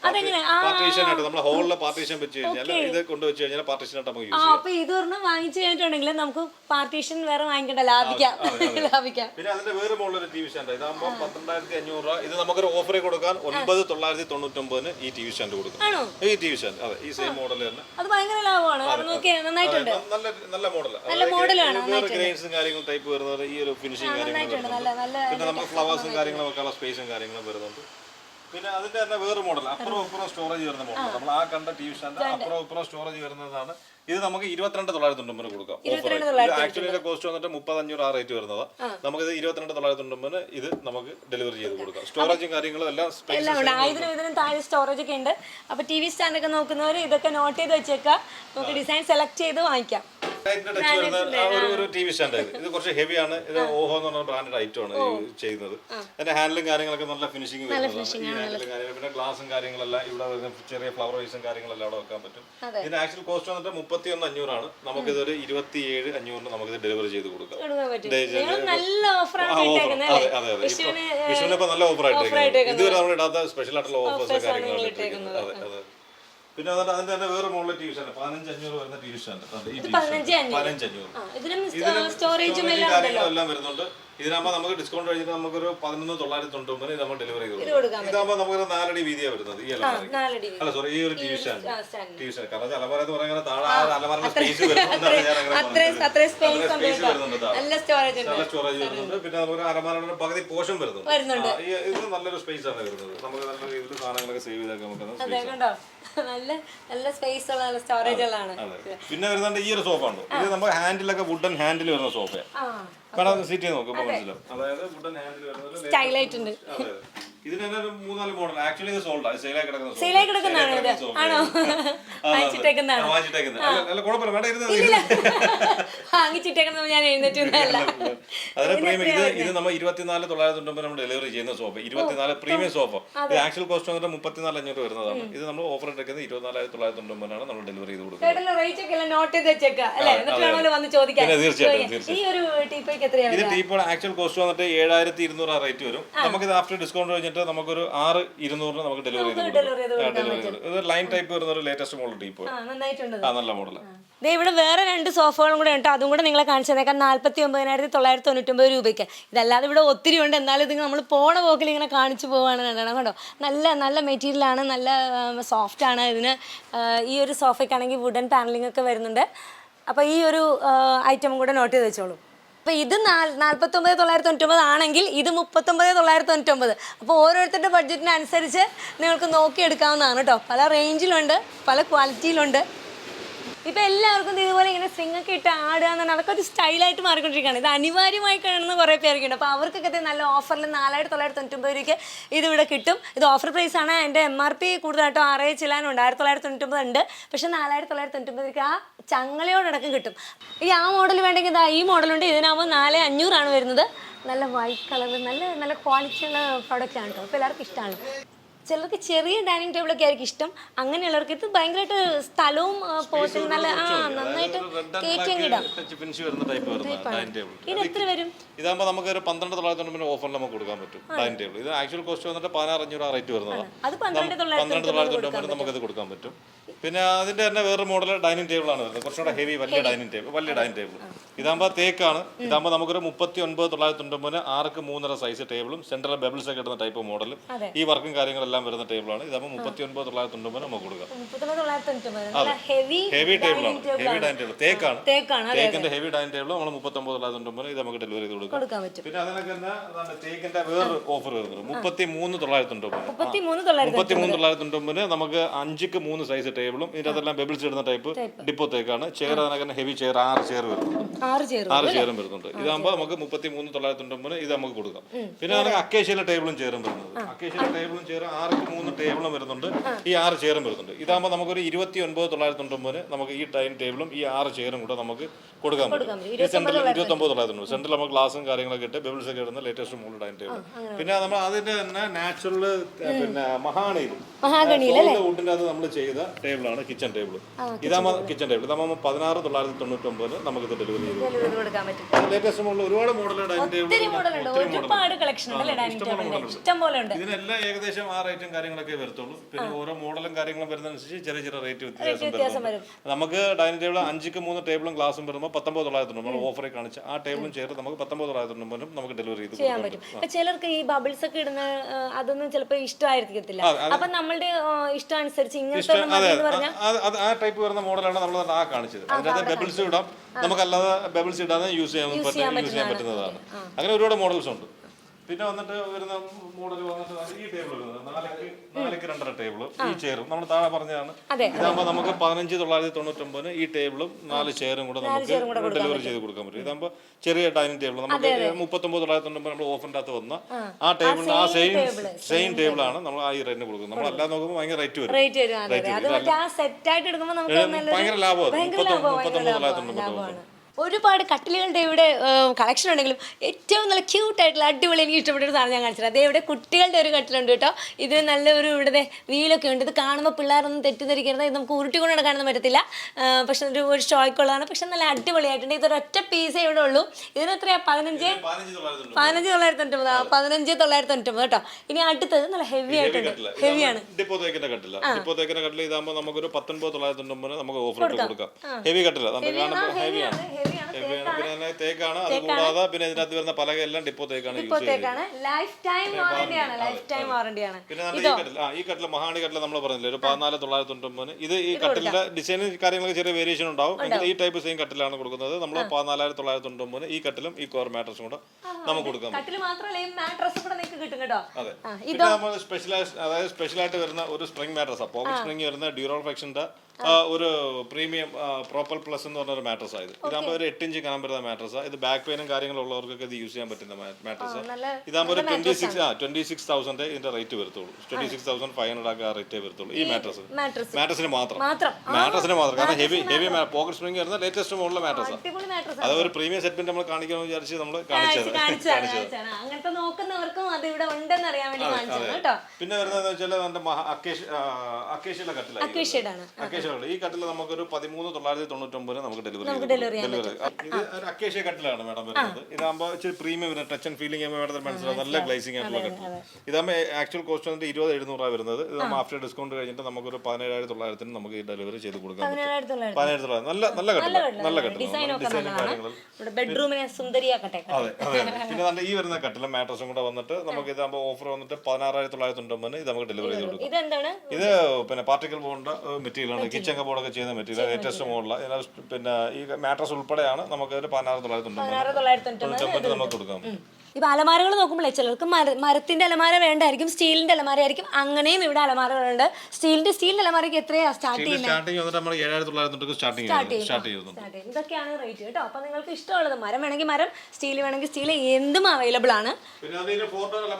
പാർട്ടീഷനായിട്ട് നമ്മൾ ഹോളിലെ പാർട്ടീഷൻ വെച്ച് കഴിഞ്ഞാൽ ഇത് കൊണ്ടുവച്ച് കഴിഞ്ഞാൽ പാർട്ടീഷനായിട്ട് നമുക്ക് ആ യൂസ് ചെയ്യാം. അപ്പൊ ഇതൊരെണ്ണം വാങ്ങിച്ചു കഴിഞ്ഞിട്ടുണ്ടെങ്കിൽ നമുക്ക് പാർട്ടീഷൻ വേറെ വാങ്ങിക്കണ്ട ലാഭിക്കാം. ലാഭിക്കാം പിന്നെ അതിന്റെ വേറെ മുകളിലൊരു ടി വി സ്റ്റാൻഡ് ഇതാകുമ്പോൾ പന്ത്രണ്ടായിരത്തി അഞ്ഞൂറ് രൂപ. ഇത് നമുക്കൊരു ഓഫറിൽ കൊടുക്കാൻ ഒൻപത് തൊള്ളായിരത്തി തൊണ്ണൂറ്റൊമ്പതിന് ഈ ടി വി സ്റ്റാൻഡ് കൊടുക്കും. ഈ ടി വി സ്റ്റാൻഡ് അതെ ഈ സെയിം മോഡൽ തന്നെ. അത് ഭയങ്കര ലാഭമാണ്. നന്നായിട്ടുണ്ട്. നല്ല നല്ല മോഡൽ മോഡലാണ്, വേറെ ഗ്രൈൻസും കാര്യങ്ങളും ടൈപ്പ് വരുന്നത് ഈ ഒരു ഫിനിഷിംഗ് കാര്യങ്ങളും നല്ല നല്ല പിന്നെ നമുക്ക് ഫ്ലവേഴ്സും കാര്യങ്ങളും വെക്കാനുള്ള സ്പേസും കാര്യങ്ങളും വരുന്നുണ്ട്. പിന്നെ അതിന്റെ തന്നെ വേറെ മോഡൽ അപ്പുറം അപ്പുറം സ്റ്റോറേജ് വരുന്ന മോഡൽ നമ്മൾ ആ കണ്ട ടി വി സ്റ്റാൻഡ് അപ്പുറം അപ്പുറം സ്റ്റോറേജ് വരുന്നതാണ്. ഇത് നമുക്ക് ഇരുപത്തിരണ്ട് തൊള്ളായിരത്തി തൊണ്ണൂറ് കൊടുക്കാം. ആക്ച്വലി ഇതിന്റെ കോസ്റ്റ് വന്നിട്ട് മുപ്പത്തഞ്ഞൂറ് ആ റേറ്റ് വരുന്നത്. നമുക്ക് ഇത് ഇരുപത്തിരണ്ട് തൊള്ളായിരത്തി തൊണ്ണൂറ് ഇത് നമുക്ക് ഡെലിവറി ചെയ്ത് കൊടുക്കാം. സ്റ്റോറേജും കാര്യങ്ങളും എല്ലാം എല്ലാം ഉണ്ട്. ആയതിനും ഇതിനും താഴെ സ്റ്റോറേജ് ഒക്കെ ഉണ്ട്. അപ്പൊ ടി വി സ്റ്റാൻഡ് ഒക്കെ നോക്കുന്നവർ ഇതൊക്കെ നോട്ട് ചെയ്ത് വെച്ചേക്കാം. നമുക്ക് ഡിസൈൻ സെലക്ട് ചെയ്ത് വാങ്ങിക്കാം. ഒരു ടി വി സ്റ്റാൻഡ് ഇത് കുറച്ച് ഹെവി ആണ്. ഇത് ഓഹോ എന്ന് പറഞ്ഞ ബ്രാൻഡഡ് ഐറ്റം ആണ് ചെയ്യുന്നത്. അതിന്റെ ഹാൻഡിലും കാര്യങ്ങളൊക്കെ നല്ല ഫിനിഷിംഗ് പിന്നെ ഗ്ലാസും കാര്യങ്ങളെല്ലാം ഇവിടെ ചെറിയ ഫ്ലവർ വൈസും കാര്യങ്ങളെല്ലാം അവിടെ വെക്കാൻ പറ്റും. ഇതിന്റെ ആക്ച്വൽ കോസ്റ്റ് വന്നിട്ട് മുപ്പത്തി ഒന്ന് അഞ്ഞൂറാണ് നമുക്ക് ഇതൊരു ഇരുപത്തി ഏഴ് അഞ്ഞൂറിന് നമുക്ക് ഇത് ഡെലിവറി ചെയ്ത് കൊടുക്കാം അതെ, അതെ, അതെ. വിഷുവിന് ഇപ്പൊ നല്ല ഓഫർ ആയിട്ട് ഇതുവരെ നമ്മൾ ഇടാത്ത സ്പെഷ്യൽ ആയിട്ടുള്ള ഓഫേഴ്സ് കാര്യങ്ങളൊക്കെ. അതെ അതെ. പിന്നെ അതിന്റെ അതിന്റെ തന്നെ വേറെ മുകളിലെ ടി വി സ്റ്റാൻഡ് പതിനഞ്ച് അഞ്ഞൂറ് വരുന്ന ടി വി സ്റ്റാൻഡ് അതെ, ഈ TV stand. പതിനഞ്ച് അഞ്ഞൂറ്. പതിനഞ്ച് അഞ്ഞൂറ് ആ, ഇതിനും കാര്യങ്ങളും എല്ലാം വരുന്നുണ്ട് ഇതിനാകുമ്പോൾ നമുക്ക് ഡിസ്കൗണ്ട് കഴിഞ്ഞിട്ട് നമുക്കൊരു പതിനൊന്ന് തൊള്ളായിരത്തി തൊണ്ണൂറ്റി നമ്മൾ ഡെലിവറി ചെയ്തു ഇതാകുമ്പോൾ നമുക്കൊരു നാലടി വീതിയാണ് വരുന്നത് ഈ അലമാരി അല്ല സോറി ഈ ഒരു ടി വി സ്റ്റാൻഡ് കാരണം അലമാര എന്ന് പറയുന്നത് താഴെ ആ അലമാരയുടെ സ്പേസ്. വരുന്നുണ്ട് നല്ല സ്റ്റോറേജ് വരുന്നുണ്ട്. പിന്നെ നമുക്ക് അലമാരയുടെ പകുതി പോഷൻ വരുന്നുണ്ട്. ഇത് നല്ലൊരു സ്പേസ് ആണ് വരുന്നത്. നമുക്ക് നല്ല രീതിയിൽ സാധനങ്ങളൊക്കെ സേവ് ചെയ്തൊക്കെ നമുക്ക് നല്ല നല്ല സ്പേസ് ഉള്ള നല്ല സ്റ്റോറേജ് ഉള്ളതാണ്. അതെ. പിന്നെ വരുന്നുണ്ട് ഈ ഒരു സോഫ ഉണ്ട്. ഇത് നമുക്ക് ഹാൻഡിലൊക്കെ വുഡൻ ഹാൻഡിൽ വരുന്ന സോഫയാണ് വേണം സീറ്റ് ചെയ്ത് നോക്കുമ്പോൾ മനസ്സിലാവും. അതായത് വുഡൻ ഹാൻഡിൽ വരുന്നത് സ്റ്റൈലായിട്ട് ഉണ്ട്. അതെ. ഇതിന് തന്നെ ഒരു മൂന്നാൽ മോഡൽ ആക്ച്വലി ഇത് സോൾഡ് ആണ് സെയിലായി കിടക്കുന്ന sofa. സെയിലായി കിടക്കുന്നതാണോ Sale ഇത്? ആണോ? ആണ്. ആ, അതെ. വാങ്ങിച്ചിട്ടേക്കുന്നതാണോ? ആ, വാങ്ങിച്ചിട്ടേക്കുന്നത്. അല്ല, അല്ല, കുഴപ്പമില്ല. വേണ്ട ഇരുന്നത് വാങ്ങിച്ചിട്ടേക്കുന്നത് ഞാൻ അതിന് പ്രീമിയം ഇത് ഇത് നമ്മൾ ഇരുപത്തിനാല് തൊള്ളായിരത്തി തൊണ്ണൂറ് നമ്മൾ ഡെലിവറി ചെയ്യുന്ന സോഫ ഇരുപത്തിനാല് പ്രീമിയം സോഫ ഇത് ആക്ച്വൽ കോസ്റ്റ് വന്നിട്ട് മുപ്പത്തിനാല് അഞ്ഞൂറ് വരുന്നതാണ്. ഇത് നമ്മൾ ഓഫർ എടുക്കുന്നത് ഇരുപത്തിനാലായിരത്തി തൊള്ളായിരത്തി നമ്മൾ ഡെലിവറി ചെയ്ത് കൊടുക്കുന്നത്. ഈ ഒരു ടീപ്പോയ്ക്ക് എത്രയാണ് ഇത് ടീപ്പോൾ ആക്ച്വൽ കോസ്റ്റ് വന്നിട്ട് ഏഴായിരത്തി ഇരുന്നൂറ് റേറ്റ് വരും. നമുക്കിത് ആഫ്റ്റർ ഡിസ്കൗണ്ട് കഴിഞ്ഞിട്ട് നമുക്കൊരു ആറ് ഇരുന്നൂറിന് നമുക്ക് ഡെലിവറി ചെയ്ത് ഡെലിവറി ഇത് ലൈൻ ടൈപ്പ് വരുന്ന ഒരു ലേറ്റസ്റ്റ് മോഡൽ ടീപ്പ് ആ നല്ല മോഡൽ ഇവിടെ വേറെ രണ്ട് സോഫകളും കൂടെ ഉണ്ട്. അതും കൂടെ നിങ്ങളെ കാണിച്ചു തന്നേക്കാം നാല്പത്തി ഒമ്പതിനായിരത്തി തൊള്ളായിരത്തി തൊണ്ണൂറ്റൊമ്പത് രൂപയ്ക്ക്. ഇതല്ലാതെ ഇവിടെ ഒത്തിരി ഉണ്ട്. എന്നാലും ഇത് നമ്മൾ പോണ പോക്കിൽ ഇങ്ങനെ കാണിച്ചു പോവാണ് കണ്ടോ കണ്ടോ? നല്ല നല്ല മെറ്റീരിയലാണ് നല്ല സോഫ്റ്റ് ആണ്. ഇതിന് ഈ ഒരു സോഫയ്ക്കാണെങ്കിൽ വുഡൻ പാനലിംഗ് ഒക്കെ വരുന്നുണ്ട്. അപ്പോൾ ഈ ഒരു ഐറ്റം കൂടെ നോട്ട് ചെയ്ത് വെച്ചോളൂ. അപ്പോൾ ഇത് നാൽപ്പത്തി ഒമ്പത് തൊള്ളായിരത്തി തൊണ്ണൂറ്റൊമ്പത് ആണെങ്കിൽ ഇത് മുപ്പത്തി ഒമ്പത് തൊള്ളായിരത്തി തൊണ്ണൂറ്റൊമ്പത്. അപ്പോൾ ഓരോരുത്തരുടെ ബഡ്ജറ്റിനനുസരിച്ച് നിങ്ങൾക്ക് നോക്കിയെടുക്കാവുന്നതാണ് കേട്ടോ. പല റേഞ്ചിലുണ്ട് പല ക്വാളിറ്റിയിലുണ്ട് ഇപ്പൊ എല്ലാവർക്കും ഇതുപോലെ ഇങ്ങനെ സ്ട്രിങ് ഒക്കെ ഇട്ട് ആടുക എന്ന് പറഞ്ഞാൽ അതൊക്കെ ഒരു സ്റ്റൈലായിട്ട് മാറിക്കൊണ്ടിരിക്കുകയാണ്. ഇത് അനിവാര്യമായി കാണുന്ന കുറേ പേരൊക്കെ ഉണ്ട് അപ്പോൾ അവർക്കൊക്കെ നല്ല ഓഫറിൽ നാലായിരത്തി തൊള്ളായിരത്തി തൊണ്ണൂറ്റൊമ്പത് രൂപയ്ക്ക് ഇത് ഇവിടെ കിട്ടും. ഇത് ഓഫർ പ്രൈസ് ആണ്. എന്റെ എം ആർ പി കൂടുതലായിട്ടും ആറേ ചില്ലാനുണ്ട് ആയിരത്തി തൊള്ളായിരത്തി തൊണ്ണൂറ്റൊമ്പത് ഉണ്ട്. പക്ഷേ നാലായിരത്തി തൊള്ളായിരത്തി തൊണ്ണൂറ്റൊമ്പത് രൂപയ്ക്ക് ആ ചങ്ങലയോടക്കം കിട്ടും. ഈ ആ മോഡൽ വേണ്ടെങ്കിൽ ഇതാ ഈ മോഡലുണ്ട് ഇതിനാവുമ്പോൾ നാല് അഞ്ഞൂറാണ് വരുന്നത്. നല്ല വൈറ്റ് കളർ നല്ല നല്ല ക്വാളിറ്റിയുള്ള പ്രോഡക്റ്റ് ആണ് കേട്ടോ അപ്പോൾ എല്ലാവർക്കും ഇഷ്ടമാണ് ചിലർക്ക് ചെറിയ ഡൈനിങ് ടേബിൾ ഒക്കെ ആയിരിക്കും ഇഷ്ടം. അങ്ങനെയുള്ളവർക്ക് ഇത് ഭയങ്കരമായിട്ട് സ്ഥലവും പോർഷൻ നല്ല ആ നന്നായിട്ട് അങ്ങ് ഇടാം. ഇത് എത്ര വരും? ഇതാകുമ്പോൾ നമുക്ക് ഒരു പന്ത്രണ്ട് തൊള്ളായിരത്തി ഓഫറിൽ നമുക്ക് കൊടുക്കാൻ പറ്റും ഡൈനിങ് ടേബിൾ ഇത് ആക്ച്വൽ കോസ്റ്റ് വന്നിട്ട് പതിനാറ് അഞ്ഞൂറ് റേറ്റ് വരുന്നതാണ് അത് പന്ത്രണ്ട് തൊള്ളായിരത്തി നമുക്ക് തൊണ്ണൂറ് കൊടുക്കാൻ പറ്റും. പിന്നെ അതിന്റെ തന്നെ വേറൊരു മോഡൽ ഡൈനിങ് ടേബിൾ ആണ് വരുന്നത്. കുറച്ചുകൂടെ ഹെവി വലിയ ഡൈനിങ് ടേബിൾ വലിയ ഡൈനിങ് ടേബിൾ ഇതാകുമ്പോൾ തേക്കാണ്. ഇതാകുമ്പോൾ നമുക്കൊരു മുപ്പത്തി ഒൻപത് തൊള്ളായിരത്തി തൊണ്ണൂറ് ആർക്ക് മൂന്നര സൈസ് ടേബിളും സെൻട്രൽ ബബിൾസ് ഒക്കെ ഇടുന്ന ടൈപ്പ് മോഡലും ഈ വർക്കും കാര്യങ്ങളെല്ലാം വരുന്ന ടേബിളാണ് ഇതാകുമ്പോൾ മുപ്പത്തി ഒൻപത് തൊള്ളായിരത്തി തൊണ്ണൂറ് നമുക്ക് കൊടുക്കാം. അതെ. ഹെവി ഹെവി ടേബിളാണ് ഹെവി ഡൈനിങ് ടേബിൾ തേക്കാണ്. തേക്കിന്റെ ഹെവി ഡൈനിങ് ടേബിൾ നമ്മൾ മുപ്പത്തി ഒമ്പത് തൊള്ളായിരത്തി തൊണ്ണൂറ് ഇത് നമുക്ക് ഡെലിവറി ചെയ്ത് കൊടുക്കാം. പിന്നെ അതിനൊക്കെ തന്നെ തേക്കിന്റെ വേറൊരു ഓഫർ വരുന്നത്. മുപ്പത്തി മൂന്ന് തൊള്ളായിരത്തി തൊണ്ണൂറ് മുപ്പത്തി മൂന്ന് തൊള്ളായിരത്തി മുപ്പത്തി തൊണ്ണൂറ് നമുക്ക് അഞ്ചിക്ക് മൂന്ന് സൈസ് ടേബിളും ഇതിന്റെ അതെല്ലാം ബെബിൾസ് ഇടുന്ന ടൈപ്പ് ഡിപ്പോ തേക്കാണ് ചെയർ അതിനകത്ത് ഹെവി ചെയർ ആറ് ചെയർ വരുന്നുണ്ട് ആറ് ചെയറും വരുന്നുണ്ട്. ഇതാകുമ്പോൾ നമുക്ക് മുപ്പത്തി മൂന്ന് തൊള്ളായിരത്തി തൊണ്ണൂറ് ഇത് നമുക്ക് കൊടുക്കാം. പിന്നെ നമുക്ക് അക്കേഷ്യയിലെ ടേബിളും ചെയറും വരുന്നത്. അക്കേഷ്യയിലെ ടേബിളും ചെയറും ആറ് മൂന്ന് ടേബിളും വരുന്നുണ്ട്. ഈ ആറ് ചെയറും വരുന്നുണ്ട്. ഇതാകുമ്പോൾ നമുക്കൊരു ഇരുപത്തി ഒൻപത് തൊള്ളായിരത്തി തൊണ്ണൂറ് നമുക്ക് ഈ ടൈം ടേബിളും ഈ ആറ് ചെയറും കൂടെ നമുക്ക് കൊടുക്കാൻ പറ്റും. ഈ സെൻട്രൽ ഇരുപത്തൊമ്പത് തൊള്ളായിരത്തി തൊണ്ണൂറ് സെൻട്രൽ നമുക്ക് ഗ്ലാസും കാര്യങ്ങളൊക്കെ ഇട്ട് ബെബിൾസ് ഒക്കെ ഇടുന്ന ലേറ്റസ്റ്റ് മോഡൽ ടൈം ടേബിൾ പിന്നെ നമ്മൾ അതിന്റെ തന്നെ നാച്ചുറൽ പിന്നെ മഹാണിയിൽ വുഡിന്റെ അത് നമ്മൾ ചെയ്ത ടേബിളാണ് കിച്ചൺ ടേബിൾ ഇതാമ കിച്ചൺ ടേബിൾ ഇതാകുമ്പോൾ പതിനാറ് തൊള്ളായിരത്തി തൊണ്ണൂറ്റി ഒമ്പതിൽ നമുക്ക് ഡെലിവറി ചെയ്തു. ഡെലിവറി കൊടുക്കാൻ ലേറ്റസ്റ്റ് മോഡൽ ഒരുപാട് മോഡൽ ഡൈനിങ് ടേബിൾ ഇതിനെല്ലാം ഏകദേശം ആ റേറ്റും കാര്യങ്ങളൊക്കെ വരത്തുള്ളൂ. പിന്നെ ഓരോ മോഡലും കാര്യങ്ങളും വരുന്നതനുസരിച്ച് ചെറിയ ചെറിയ റേറ്റ് വ്യത്യാസം വരും. നമുക്ക് ഡൈനിങ് ടേബിൾ അഞ്ചിക്ക് മൂന്ന് ടേബിളും ഗ്ലാസും വരുമ്പോൾ പത്തൊമ്പത് തൊള്ളായിരത്തി നമ്മൾ ഓഫറിൽ കാണിച്ച് ആ ടേബിളും ചേർത്ത് നമുക്ക് പത്തൊമ്പത് തൊള്ളായിരത്തി തൊണ്ണൂറ് നമുക്ക് ഡെലിവറി ചെയ്ത് ചെയ്യാൻ പറ്റും. ചിലർക്ക് ഈ ബബിൾസ് ഒക്കെ ഇടുന്ന അതൊന്നും ചിലപ്പോൾ ഇഷ്ടമായിരിക്കത്തില്ല. അപ്പൊ നമ്മളുടെ ഇഷ്ടം അനുസരിച്ച് ഇങ്ങനത്തെ ആ ടൈപ്പ് വരുന്ന മോഡലാണ് നമ്മൾ ആ കാണിച്ചത്. അതിനകത്ത് ബബിൾസ് ഇടാം. നമുക്കല്ലാതെ ബബിൾസ് ഇടാതെ യൂസ് ചെയ്യാൻ യൂസ് ചെയ്യാൻ പറ്റുന്നതാണ്. അങ്ങനെ ഒരുപാട് മോഡൽസ് ഉണ്ട്. പിന്നെ വന്നിട്ട് വരുന്ന മോഡൽ വന്നിട്ട് ഈ ടേബിൾ വരുന്നത്. നാലക്ക് നാലക്ക് രണ്ടര ടേബിൾ ഈ ചെയറും നമ്മൾ താഴെ പറഞ്ഞതാണ്. ഇതാകുമ്പോ ഇതാകുമ്പോൾ നമുക്ക് പതിനഞ്ച് തൊള്ളായിരത്തി തൊണ്ണൂറ്റൊമ്പതിന് ഈ ടേബിളും നാല് ചെയറും കൂടെ നമുക്ക് ഡെലിവറി ചെയ്ത് കൊടുക്കാൻ പറ്റും. ഇതാകുമ്പോൾ ചെറിയ ഡൈനിങ് ടേബിൾ നമുക്ക് മുപ്പത്തൊമ്പത് തൊള്ളായിരത്തി തൊണ്ണൂറ്റി നമ്മൾ ഓഫറിന്റെ അകത്ത് വന്ന ആ. ടേബിളിന് ആ സെയിം സെയിം ടേബിളാണ് നമ്മൾ ആ ഈ റേറ്റിന് കൊടുക്കുന്നത്. നമ്മൾ അല്ലാതെ നോക്കുമ്പോൾ ഭയങ്കര റേറ്റ് വരും. ഭയങ്കര ലാഭമാണ് മുപ്പത്തൊമ്പത് തൊള്ളായിരത്തി തൊണ്ണൂറ്റി തൊണ്ണൂറ്റൊമ്പത് ലാഭമാണ്. ഒരുപാട് കട്ടിലുകളുടെ ഇവിടെ കളക്ഷൻ ഉണ്ടെങ്കിലും ഏറ്റവും നല്ല ക്യൂട്ട് ആയിട്ടുള്ള അടിപൊളി എനിക്ക് ഇഷ്ടപ്പെട്ട ഒരു സാധനം ഞാൻ കാണിച്ചത് അതേ ഇവിടെ കുട്ടികളുടെ ഒരു കട്ടിലുണ്ട് കേട്ടോ. ഇത് നല്ല ഒരു ഇവിടെ വീലൊക്കെ ഉണ്ട്. ഇത് കാണുമ്പോൾ പിള്ളേരൊന്നും തെറ്റിദ്ധരിക്കരുത്. ഇത് നമുക്ക് ഉരുട്ടിക്കൊണ്ട് നടക്കാനൊന്നും പറ്റത്തില്ല. പക്ഷെ ഒരു ഒരു ഷോയ്ക്കുള്ളതാണ് പക്ഷെ നല്ല അടിപൊളിയായിട്ടുണ്ട്. ഇതൊരു ഒറ്റ പീസേ ഇവിടെ ഉള്ളൂ. ഇതിന് എത്രയാ? പതിനഞ്ച്? പതിനഞ്ച് തൊള്ളായിരത്തി തൊണ്ണൂറ്റൊമ്പത് ആ, പതിനഞ്ച് തൊള്ളായിരത്തി തൊണ്ണൂറ്റൊമ്പത് കേട്ടോ. ഇനി അടുത്തത് നല്ല ഹെവി ആയിട്ടുണ്ട്. ഹെവിയാണ് ഡിപ്പോ തേക്കിന്റെ കട്ടില്ല ഡിപ്പോ തേക്കിന്റെ കട്ടിൽ ഇതാകുമ്പോൾ നമുക്കൊരു പത്തൊൻപത് തൊള്ളായിരത്തി തൊണ്ണൂറ് നമുക്ക് ഓഫർ കൊടുക്കാം. ഹെവി കട്ടില്ല ഹെവിയാണ് തേക്കാണ്. അത് കൂടാതെ പിന്നെ ഇതിനകത്ത് വരുന്ന പലക എല്ലാം ഡിപ്പോ തേക്കാണ് ചെയ്യുന്നത് ഇപ്പോഴത്തേക്കാണ് ലൈഫ് ടൈം വാറണ്ടിയാണ് ലൈഫ് ടൈം വാറണ്ടിയാണ് പിന്നെ ഈ കട്ടിൽ ആ ഈ കട്ടിൽ മഹാണി കട്ടിൽ നമ്മൾ പറഞ്ഞില്ലേ ഒരു പതിനാല് തൊള്ളായിരത്തി തൊണ്ണൂറ്റൊമ്പതിന് ഇത് ഈ കട്ടിലിന്റെ ഡിസൈനും കാര്യങ്ങളൊക്കെ ചെറിയ വേരിയേഷൻ ഉണ്ടാവും. എങ്കിൽ ഈ ടൈപ്പ് സെയിം കട്ടിലാണ് കൊടുക്കുന്നത്. നമ്മൾ പതിനാലായിരത്തി തൊള്ളായിരത്തി തൊണ്ണൂറ്റൊമ്പതിന് ഈ കട്ടിലും ഈ കോർ മാട്രസും കൂടെ നമുക്ക് കൊടുക്കാം കട്ടിൽ മാത്രമല്ല ഈ മാട്രസ് കൂടെ നിങ്ങൾക്ക് കിട്ടും കേട്ടോ. അതെ. ഇത് പിന്നെ നമ്മൾ സ്പെഷ്യലൈസ് അതായത് സ്പെഷ്യലായിട്ട് വരുന്ന ഒരു സ്പ്രിംഗ് മാട്രസ് പോക്കറ്റ് സ്പ്രിംഗ് വരുന്ന ഡ്യൂറോൾ ഫെക്ഷന്റെ ഒരു പ്രീമിയം പ്രോപ്പർ പ്ലസ് എന്ന് പറഞ്ഞ ഒരു മാട്രസ് ആയത് ഇതാകുമ്പോൾ ഒരു എട്ട് ഇഞ്ച് കാണാൻ പറ്റുന്ന മാട്രസ് ഇത് ബാക്ക് പെയിനും കാര്യങ്ങളും ഉള്ളവർക്കൊക്കെ ഇത് യൂസ് ചെയ്യാൻ പറ്റുന്ന മാട്രസ് ഇതാകുമ്പോൾ ഒരു ട്വന്റി സിക്സ് ആ ട്വന്റി സിക്സ് തൗസൻഡ് ഇതിന്റെ റേറ്റ് വരത്തുള്ളൂ. Twenty six thousand five hundred ആ റേറ്റേ വരത്തുള്ളൂ. ഈ മാട്രസ് മാട്രസ് മാട്രസിന് മാത്രം. മാട്രസിന് മാത്രം. കാരണം ഹെവി ഹെവി പോക്കറ്റ് സ്പ്രിംഗ് വരുന്ന ലേറ്റസ്റ്റ് മോഡലുള്ള മാട്രസ് അത് ഒരു പ്രീമിയം സെറ്റ് നമ്മൾ കാണിക്കണമെന്ന് വിചാരിച്ച് നമ്മൾ കാണിച്ചത്. അങ്ങനത്തെ നോക്കുന്നവർക്കും അത് ഇവിടെ ഉണ്ടെന്ന് അറിയാൻ വേണ്ടി പിന്നെ വരുന്നത് വെച്ചാൽ നമ്മുടെ അക്കേഷ് അക്കേഷ്യയുടെ അക്കേഷ്യയുടെ അക്കേഷ്യ കട്ടിൽ ഈ കട്ടിൽ നമുക്കൊരു പതിമൂന്ന് തൊള്ളായിരത്തി തൊണ്ണൂറ്റൊമ്പതിന് നമുക്ക് ഡെലിവറി ഡെലിവറി ഇത് ഒരു അക്കേഷ്യ കട്ടിലാണ് മാഡം വരുന്നത്. ഇതാകുമ്പോൾ ഇച്ചിരി പ്രീമിയം വരുന്നത് ടച്ച് ആൻഡ് ഫീലിംഗ് ആകുമ്പോൾ മാഡത്തിന് മനസ്സിലാവും. നല്ല ഗ്ലൈസിംഗ് ആയിട്ടുള്ള കട്ടിൽ ഇതാകുമ്പോൾ ആക്ച്വൽ കോസ്റ്റ് വന്നിട്ട് ഇരുപത് എഴുന്നൂറാണ് വരുന്നത്. ഇത് നമ്മൾ ആഫ്റ്റർ ഡിസ്കൗണ്ട് കഴിഞ്ഞിട്ട് നമുക്കൊരു പതിനേഴായിരത്തി തൊള്ളായിരത്തിന് നമുക്ക് ഈ ഡെലിവറി ചെയ്ത് കൊടുക്കാം തൊള്ളായിരത്തി പതിനേഴ് തൊള്ളായിരം നല്ല നല്ല കട്ടിൽ നല്ല കട്ടിൽ ഡിസൈനും കാര്യങ്ങളും. ബെഡ്റൂമിനെ സുന്ദരിയാക്കട്ടെ. അതെ അതെ. പിന്നെ നല്ല ഈ വരുന്ന കട്ടിലും മാട്രസും കൂടെ വന്നിട്ട് നമുക്ക് ഇതാകുമ്പോൾ ഓഫർ വന്നിട്ട് പതിനാറായിരത്തി തൊള്ളായിരത്തി തൊണ്ണൂറ്റൊമ്പതിന് ഇത് നമുക്ക് ഡെലിവറി ചെയ്ത് കൊടുക്കും. ഇത് പിന്നെ പാർട്ടിക്കൽ ബോണ്ട് മെറ്റീരിയലാണ് കിച്ചൺ കബോർഡൊക്കെ ചെയ്യുന്ന മെറ്റീരിയൽ ലേറ്റസ്റ്റ് മുകളിൽ പിന്നെ ഈ മാട്രസ് ഉൾപ്പെടെയാണ് നമുക്ക് പതിനാറ് തൊള്ളായിരത്തി തൊണ്ണൂറ്റൊമ്പത് നമുക്ക് കൊടുക്കാം. ഇപ്പൊ അലമാരകൾ നോക്കുമ്പോഴേ ചിലർക്ക് മര മരത്തിന്റെ അലമാര വേണ്ടായിരിക്കും സ്റ്റീലിന്റെ അലമാര ആയിരിക്കും അങ്ങനെയും ഇവിടെ അലമാരകളുണ്ട്. സ്റ്റീലിന്റെ സ്റ്റീലിന്റെ അലമാരയ്ക്ക് എത്രയാണ് സ്റ്റാർട്ട് ചെയ്യുന്നത് സ്റ്റാർട്ട് സ്റ്റാർട്ട് ഇതൊക്കെയാണ് റേറ്റ് കേട്ടോ. അപ്പോൾ നിങ്ങൾക്ക് ഇഷ്ടമുള്ളത് മരം വേണമെങ്കിൽ മരം സ്റ്റീൽ വേണമെങ്കിൽ സ്റ്റീൽ എന്തും അവൈലബിൾ ആണ്. അലമാര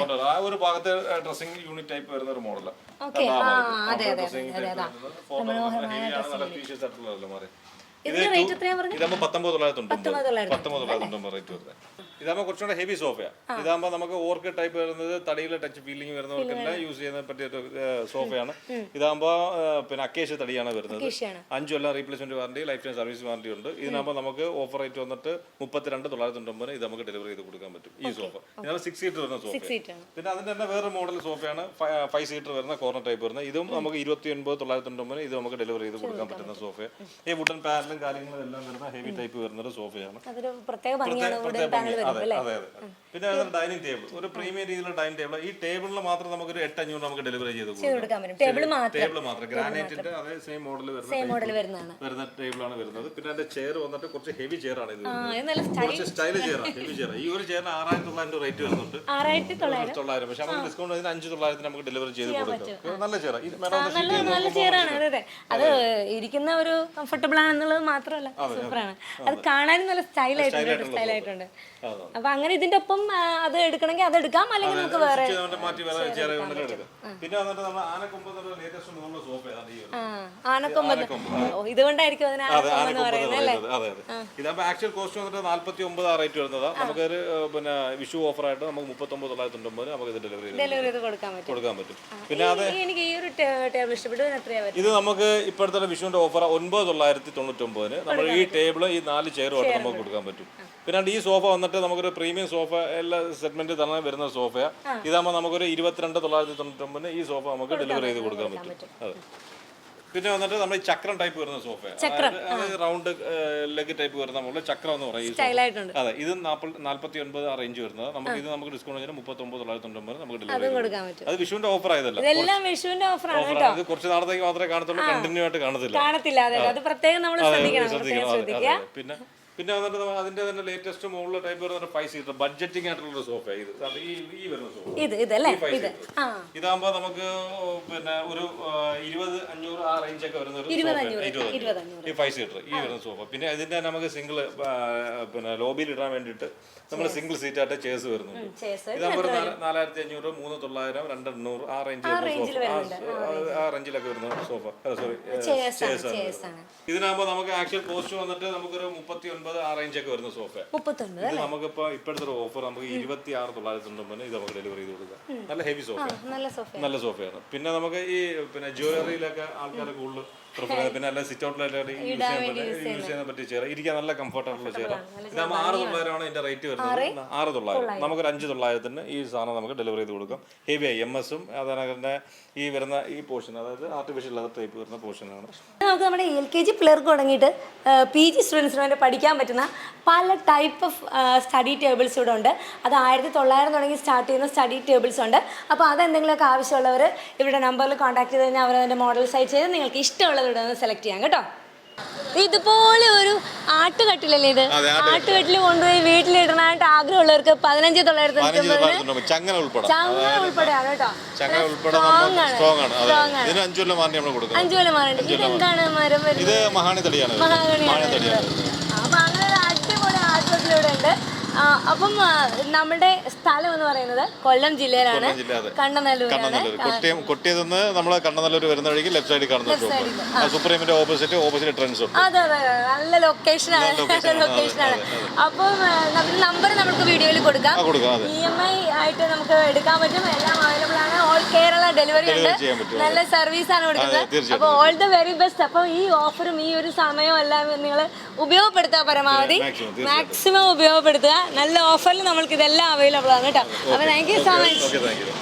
അലമാര. ഒരു ഭാഗത്ത് ഡ്രസ്സിംഗ് യൂണിറ്റ് ടൈപ്പ് വരുന്ന ഒരു മോഡലാണ് ഓക്കെ ആ അതെ അതെ അതെ അതെ ഇതിന്റെ റേറ്റ് എത്രയാ പറഞ്ഞത് പത്തൊമ്പത് തൊള്ളായിരത്തി പത്തൊമ്പത് തൊള്ളായിരത്തി പത്തൊമ്പത് തൊള്ളായിരത്തി റേറ്റ് വരുന്നത്. ഇതാകുമ്പോൾ കുറച്ചുകൂടെ ഹെവി സോഫയാണ് ഇതാകുമ്പോൾ നമുക്ക് ഓർക്ക് ടൈപ്പ് വരുന്നത് തടിയിലെ ടച്ച് ഫീലിംഗ് വരുന്നവർക്കെല്ലാം യൂസ് ചെയ്യുന്ന പറ്റിയ ഒരു സോഫയാണ് ഇതാകുമ്പോൾ പിന്നെ അക്കേഷ്യ തടിയാണ് വരുന്നത്. അഞ്ചു കൊല്ലം replacement warranty life time service warranty ഉണ്ട്. ഇതിനാകുമ്പോൾ നമുക്ക് ഓഫർ റേറ്റ് വന്നിട്ട് മുപ്പത്തിരണ്ട് തൊള്ളായിരത്തി തൊണ്ണൂറ് ഇത് നമുക്ക് ഡെലിവറി ചെയ്ത് കൊടുക്കാൻ പറ്റും. ഈ സോഫ ഇതാണ് സിക്സ് സീറ്റർ വരുന്ന സോഫ പിന്നെ അതിന്റെ തന്നെ വേറെ മോഡൽ സോഫയാണ് ഫൈവ് സീറ്റർ വരുന്ന കോർണർ ടൈപ്പ് വരുന്ന. ഇതും നമുക്ക് ഇരുപത്തി ഒൻപത് തൊള്ളായിരത്തി തൊണ്ണൂറ് ഇത് നമുക്ക് ഡെലിവറി ചെയ്ത് കൊടുക്കാൻ പറ്റുന്ന സോഫ ഈ വുഡൻ പാനലും കാര്യങ്ങളും എല്ലാം വരുന്ന ഹെവി ടൈപ്പ് വരുന്ന ഒരു സോഫയാണ് പ്രത്യേക ഭംഗിയാണ് അല്ലേ? പിന്നെ ഡൈനിങ് ടേബിൾ. ഒരു പ്രീമിയം രീതിയിലുള്ള ഡൈനിങ് ടേബിൾ. ഈ ടേബിളിൽ മാത്രം നമുക്ക് ഒരു എട്ട് അഞ്ഞൂറ് നമുക്ക് ഡെലിവറി ചെയ്ത് കൊടുക്കാം. കൊടുക്കാൻ പറ്റും. ടേബിൾ മാത്രം. ഗ്രാനൈറ്റിന്റെ അതേ സെയിം മോഡൽ വരുന്ന വരുന്ന ടേബിളാണ് വരുന്നത്. പിന്നെ അതിന്റെ ചെയർ വന്നിട്ട് കുറച്ച് ഹെവി ചെയർ ആണ് ഇത് കുറച്ച് സ്റ്റൈൽ ചെയർ ഹെവി ചെയർ ഈ ഒരു ചെയറിന് ആറായിരത്തി തൊള്ളായിരം റേറ്റ് വരുന്നുണ്ട്. ആറായിരത്തി തൊള്ളായിരം പക്ഷെ നമുക്ക് ഡിസ്കൗണ്ട് ചെയ്ത് അഞ്ച് തൊള്ളായിരത്തിന് നമുക്ക് ഡെലിവറി ചെയ്ത് കൊടുക്കാം. നല്ല ചെയർ ഇത് നല്ല ചെയറാണ്. അതെ അതെ. അത് ഇരിക്കുന്ന ഒരു കംഫർട്ടബിൾ ആണെന്നുള്ളത് മാത്രമല്ല. സൂപ്പറാണ്. അത്. കാണാനും നല്ല സ്റ്റൈലായിട്ടുണ്ട്. സ്റ്റൈലായിട്ടുണ്ട്. അപ്പൊ അങ്ങനെ ഇതിന്റെ ഒപ്പം അത് എടുക്കണമെങ്കിൽ അത് എടുക്കാം അല്ലെങ്കിൽ നമുക്ക് വേറെ പിന്നെ ആനക്കൊമ്പത് ഇതുകൊണ്ടായിരിക്കും അതിന് ആനക്കൊമ്പ് എന്ന് പറയുന്നത് അല്ലേ? ആക്ച്വൽ കോസ്റ്റ് വന്നിട്ട് നാല്പത്തി ഒമ്പത് റേറ്റ് വരുന്നതാ. നമുക്കൊരു പിന്നെ വിഷു ഓഫർ ആയിട്ട് നമുക്ക് മുപ്പത്തൊമ്പത് തൊള്ളായിരത്തി തൊണ്ണൂറ് നമുക്ക് ഇത് ഡെലിവറി ഡെലിവറി ചെയ്ത് കൊടുക്കാൻ പറ്റും. കൊടുക്കാൻ പറ്റും. പിന്നെ അത് എനിക്ക് ഈ ഒരു ടേബിൾ ഇഷ്ടപ്പെട്ടു ഇത് നമുക്ക് ഇപ്പോഴത്തെ വിഷുവിന്റെ ഓഫർ ഒൻപത് തൊള്ളായിരത്തി തൊണ്ണൂറ്റൊമ്പതിന്. നമ്മൾ ഈ ടേബിൾ ഈ നാല് ചെയറുമായിട്ട് നമുക്ക് കൊടുക്കാൻ പറ്റും. പിന്നെ ഈ സോഫ വന്നിട്ട് നമുക്കൊരു പ്രീമിയം സോഫ എല്ലാ സെഗ്മെന്റ് തന്നെ വരുന്ന സോഫയാ ഇതാകുമ്പോൾ നമുക്കൊരു ഇരുപത്തിരണ്ട് തൊള്ളായിരത്തി തൊണ്ണൂറ്റൊമ്പതിന് ഈ സോഫ നമുക്ക് ഡെലിവറി ചെയ്ത് കൊടുക്കാൻ പറ്റും. അതെ. പിന്നെ വന്നിട്ട് നമ്മൾ ചക്രം ടൈപ്പ് വരുന്ന സോഫ റൗണ്ട് ലെഗ് ടൈപ്പ് വരുന്ന നമ്മൾ ചക്രം എന്ന് പറയും അതെ ഇത് നാൽപ്പത്തി ഒൻപത് ആ റേഞ്ച് വരുന്നത്. നമുക്ക് ഇത് നമുക്ക് ഡിസ്കൗണ്ട് മുപ്പത്തി ഒമ്പത് തൊള്ളായിരത്തി തൊണ്ണൂറ് നമുക്ക് ഡെലിവറി അത് വിഷുവിന്റെ ഓഫർ ആയതല്ല. ഓഫറാണ് ഇത് കുറച്ച് നാളത്തേക്ക് മാത്രമേ കാണത്തുള്ളൂ. കണ്ടിന്യൂ ആയിട്ട് കാണത്തില്ല. കാണത്തില്ല അതെ പ്രത്യേകം നമ്മൾ ശ്രദ്ധിക്കണം പിന്നെ പിന്നെ വന്നിട്ട് അതിന്റെ തന്നെ ലേറ്റസ്റ്റ് മുകളിലെ ടൈപ്പ് വരുന്ന ഫൈവ് സീറ്റർ ബഡ്ജറ്റിംഗ് ആയിട്ടുള്ള സോഫ ഇത്. ഈ ഈ വരുന്ന സോഫ ഇത് ഇതല്ലേ ഇത്. നമുക്ക് പിന്നെ ഒരു ഇരുപത് അഞ്ഞൂറ് ആ റേഞ്ച് ഒക്കെ വരുന്ന ഒരു സോഫ. ഇരുപത്. ഈ ഫൈവ് സീറ്റർ ഈ വരുന്ന സോഫ പിന്നെ ഇതിന്റെ നമുക്ക് സിംഗിൾ പിന്നെ ലോബിയിൽ ഇടാൻ വേണ്ടിയിട്ട് നമ്മൾ സിംഗിൾ സീറ്റ് ആയിട്ട് ചേസ് വരുന്നുണ്ട് ഇതാകുമ്പോൾ നാലായിരത്തി അഞ്ഞൂറ് മൂന്ന് തൊള്ളായിരം രണ്ട് എണ്ണൂറ് ആ റേഞ്ച് ആ റേഞ്ചിലൊക്കെ വരുന്ന സോഫ സോറി ചേസ് ചേസാണ് ഇതിനാകുമ്പോൾ നമുക്ക് ആക്ച്വൽ കോസ്റ്റ് വന്നിട്ട് നമുക്കൊരു മുപ്പത്തി ഒൻപത് ആ റേഞ്ച് ഒക്കെ വരുന്ന സോഫ ഇത് നമുക്കിപ്പോ ഇപ്പോഴത്തെ ഒരു ഓഫർ നമുക്ക് ഇരുപത്തി ആറ് തൊള്ളായിരത്തി ഇത് നമുക്ക് ഡെലിവറി ചെയ്ത് കൊടുക്കാം. നല്ല ഹെവി സോഫ നല്ല സോഫ നല്ല സോഫയാണ് പിന്നെ നമുക്ക് ഈ പിന്നെ ജ്വല്ലറിയിലൊക്കെ ആൾക്കാർ കൂടുതൽ പിന്നെ അല്ല സിറ്റ് ഔട്ട് യൂസ് ചെയ്യാൻ പറ്റിയ ചെയർ ഇരിക്കാൻ നല്ല കംഫർട്ടബിൾ ചെയർ ഇതാകുമ്പോൾ ആറ് തൊള്ളായിരമാണ് ഇതിന്റെ റേറ്റ് വരുന്നത്. ആറ്? തൊള്ളായിരം. നമുക്കൊരു അഞ്ച് തൊള്ളായിരത്തിന് ഈ സാധനം നമുക്ക് ഡെലിവറി ചെയ്ത് കൊടുക്കാം. ഹെവി ആയി. എം എസും അതേപോലെ ഈ വരുന്ന ഈ പോർഷൻ അതായത് ആർട്ടിഫിഷ്യൽ ലെതർ ടൈപ്പ് വരുന്ന പോർഷനാണ് നമുക്ക് നമ്മുടെ എൽ കെ ജി പിള്ളേർക്ക് തുടങ്ങിയിട്ട് പി ജി സ്റ്റുഡൻസിന് വേണ്ടി പഠിക്കാൻ പറ്റുന്ന പല ടൈപ്പ് ഓഫ് സ്റ്റഡി ടേബിൾസ് ഇവിടെ ഉണ്ട്. അത് ആയിരത്തി തൊള്ളായിരം തുടങ്ങി സ്റ്റാർട്ട് ചെയ്യുന്ന സ്റ്റഡി ടേബിൾസ് ഉണ്ട്. അപ്പോൾ അതെന്തെങ്കിലുമൊക്കെ ആവശ്യമുള്ളവർ ഇവിടെ നമ്പറിൽ കോൺടാക്ട് ചെയ്ത് കഴിഞ്ഞാൽ അവർ അതിന്റെ മോഡൽസ് അയച്ച് ചെയ്ത് നിങ്ങൾക്ക് ഇഷ്ടമുള്ളത് നിന്ന് സെലക്ട് ചെയ്യാം കേട്ടോ. ഇതുപോലെ ഒരു ആട്ടുകട്ടിലല്ലേ ഇത്? ആട്ടുകട്ടിൽ കൊണ്ടുപോയി വീട്ടിലിടണായിട്ട് ആഗ്രഹമുള്ളവർക്ക് പതിനഞ്ച് തൊള്ളായിരത്തി ചങ്ങല ഉൾപ്പെടെ. അഞ്ചു കൊല്ലം മാറുണ്ട് ഇതെന്താണ് മരം വരുന്നത്? ഇത് മഹാണി തടിയാണ് അപ്പൊ അങ്ങനെ ഒരു അടിപൊളി ആർട്ടിഫിഷ്യൽ ഉണ്ട്. അപ്പം നമ്മുടെ സ്ഥലം എന്ന് പറയുന്നത് കൊല്ലം ജില്ലയിലാണ്. കണ്ണനല്ലൂരാണ്. കൊട്ടിയം കൊട്ടിയതെന്ന് നമ്മൾ കണ്ണനല്ലൂർ വരുന്ന വഴിക്ക് ലെഫ്റ്റ് സൈഡിൽ കാണുന്ന സുപ്രീമിന്റെ ഓപ്പോസിറ്റ് ഓപ്പോസിറ്റ് ട്രെൻഡ്സ് അതെ അതെ. നല്ല ലൊക്കേഷൻ ആണ്, അതെ, ലൊക്കേഷനാണ് അപ്പം നമ്പർ നമുക്ക് വീഡിയോയിൽ കൊടുക്കാം. ഇ എം ഐ ആയിട്ട് നമുക്ക് എടുക്കാൻ പറ്റും. എല്ലാം അവൈലബിൾ ആണ്. ഓൾ കേരള ഡെലിവറി ഉണ്ട്. നല്ല സർവീസ് ആണ് കൊടുക്കുന്നത്. അപ്പൊ അപ്പോൾ ഓൾ ദ വെരി ബെസ്റ്റ് അപ്പോൾ ഈ ഓഫറും ഈ ഒരു സമയവും എല്ലാം നിങ്ങൾ ഉപയോഗപ്പെടുത്തുക പരമാവധി. മാക്സിമം ഉപയോഗപ്പെടുത്തുക. നല്ല ഓഫറിൽ നമ്മൾക്ക് ഇതെല്ലാം അവൈലബിൾ ആണ് കേട്ടോ. അപ്പോൾ താങ്ക് യു സോ മച്ച്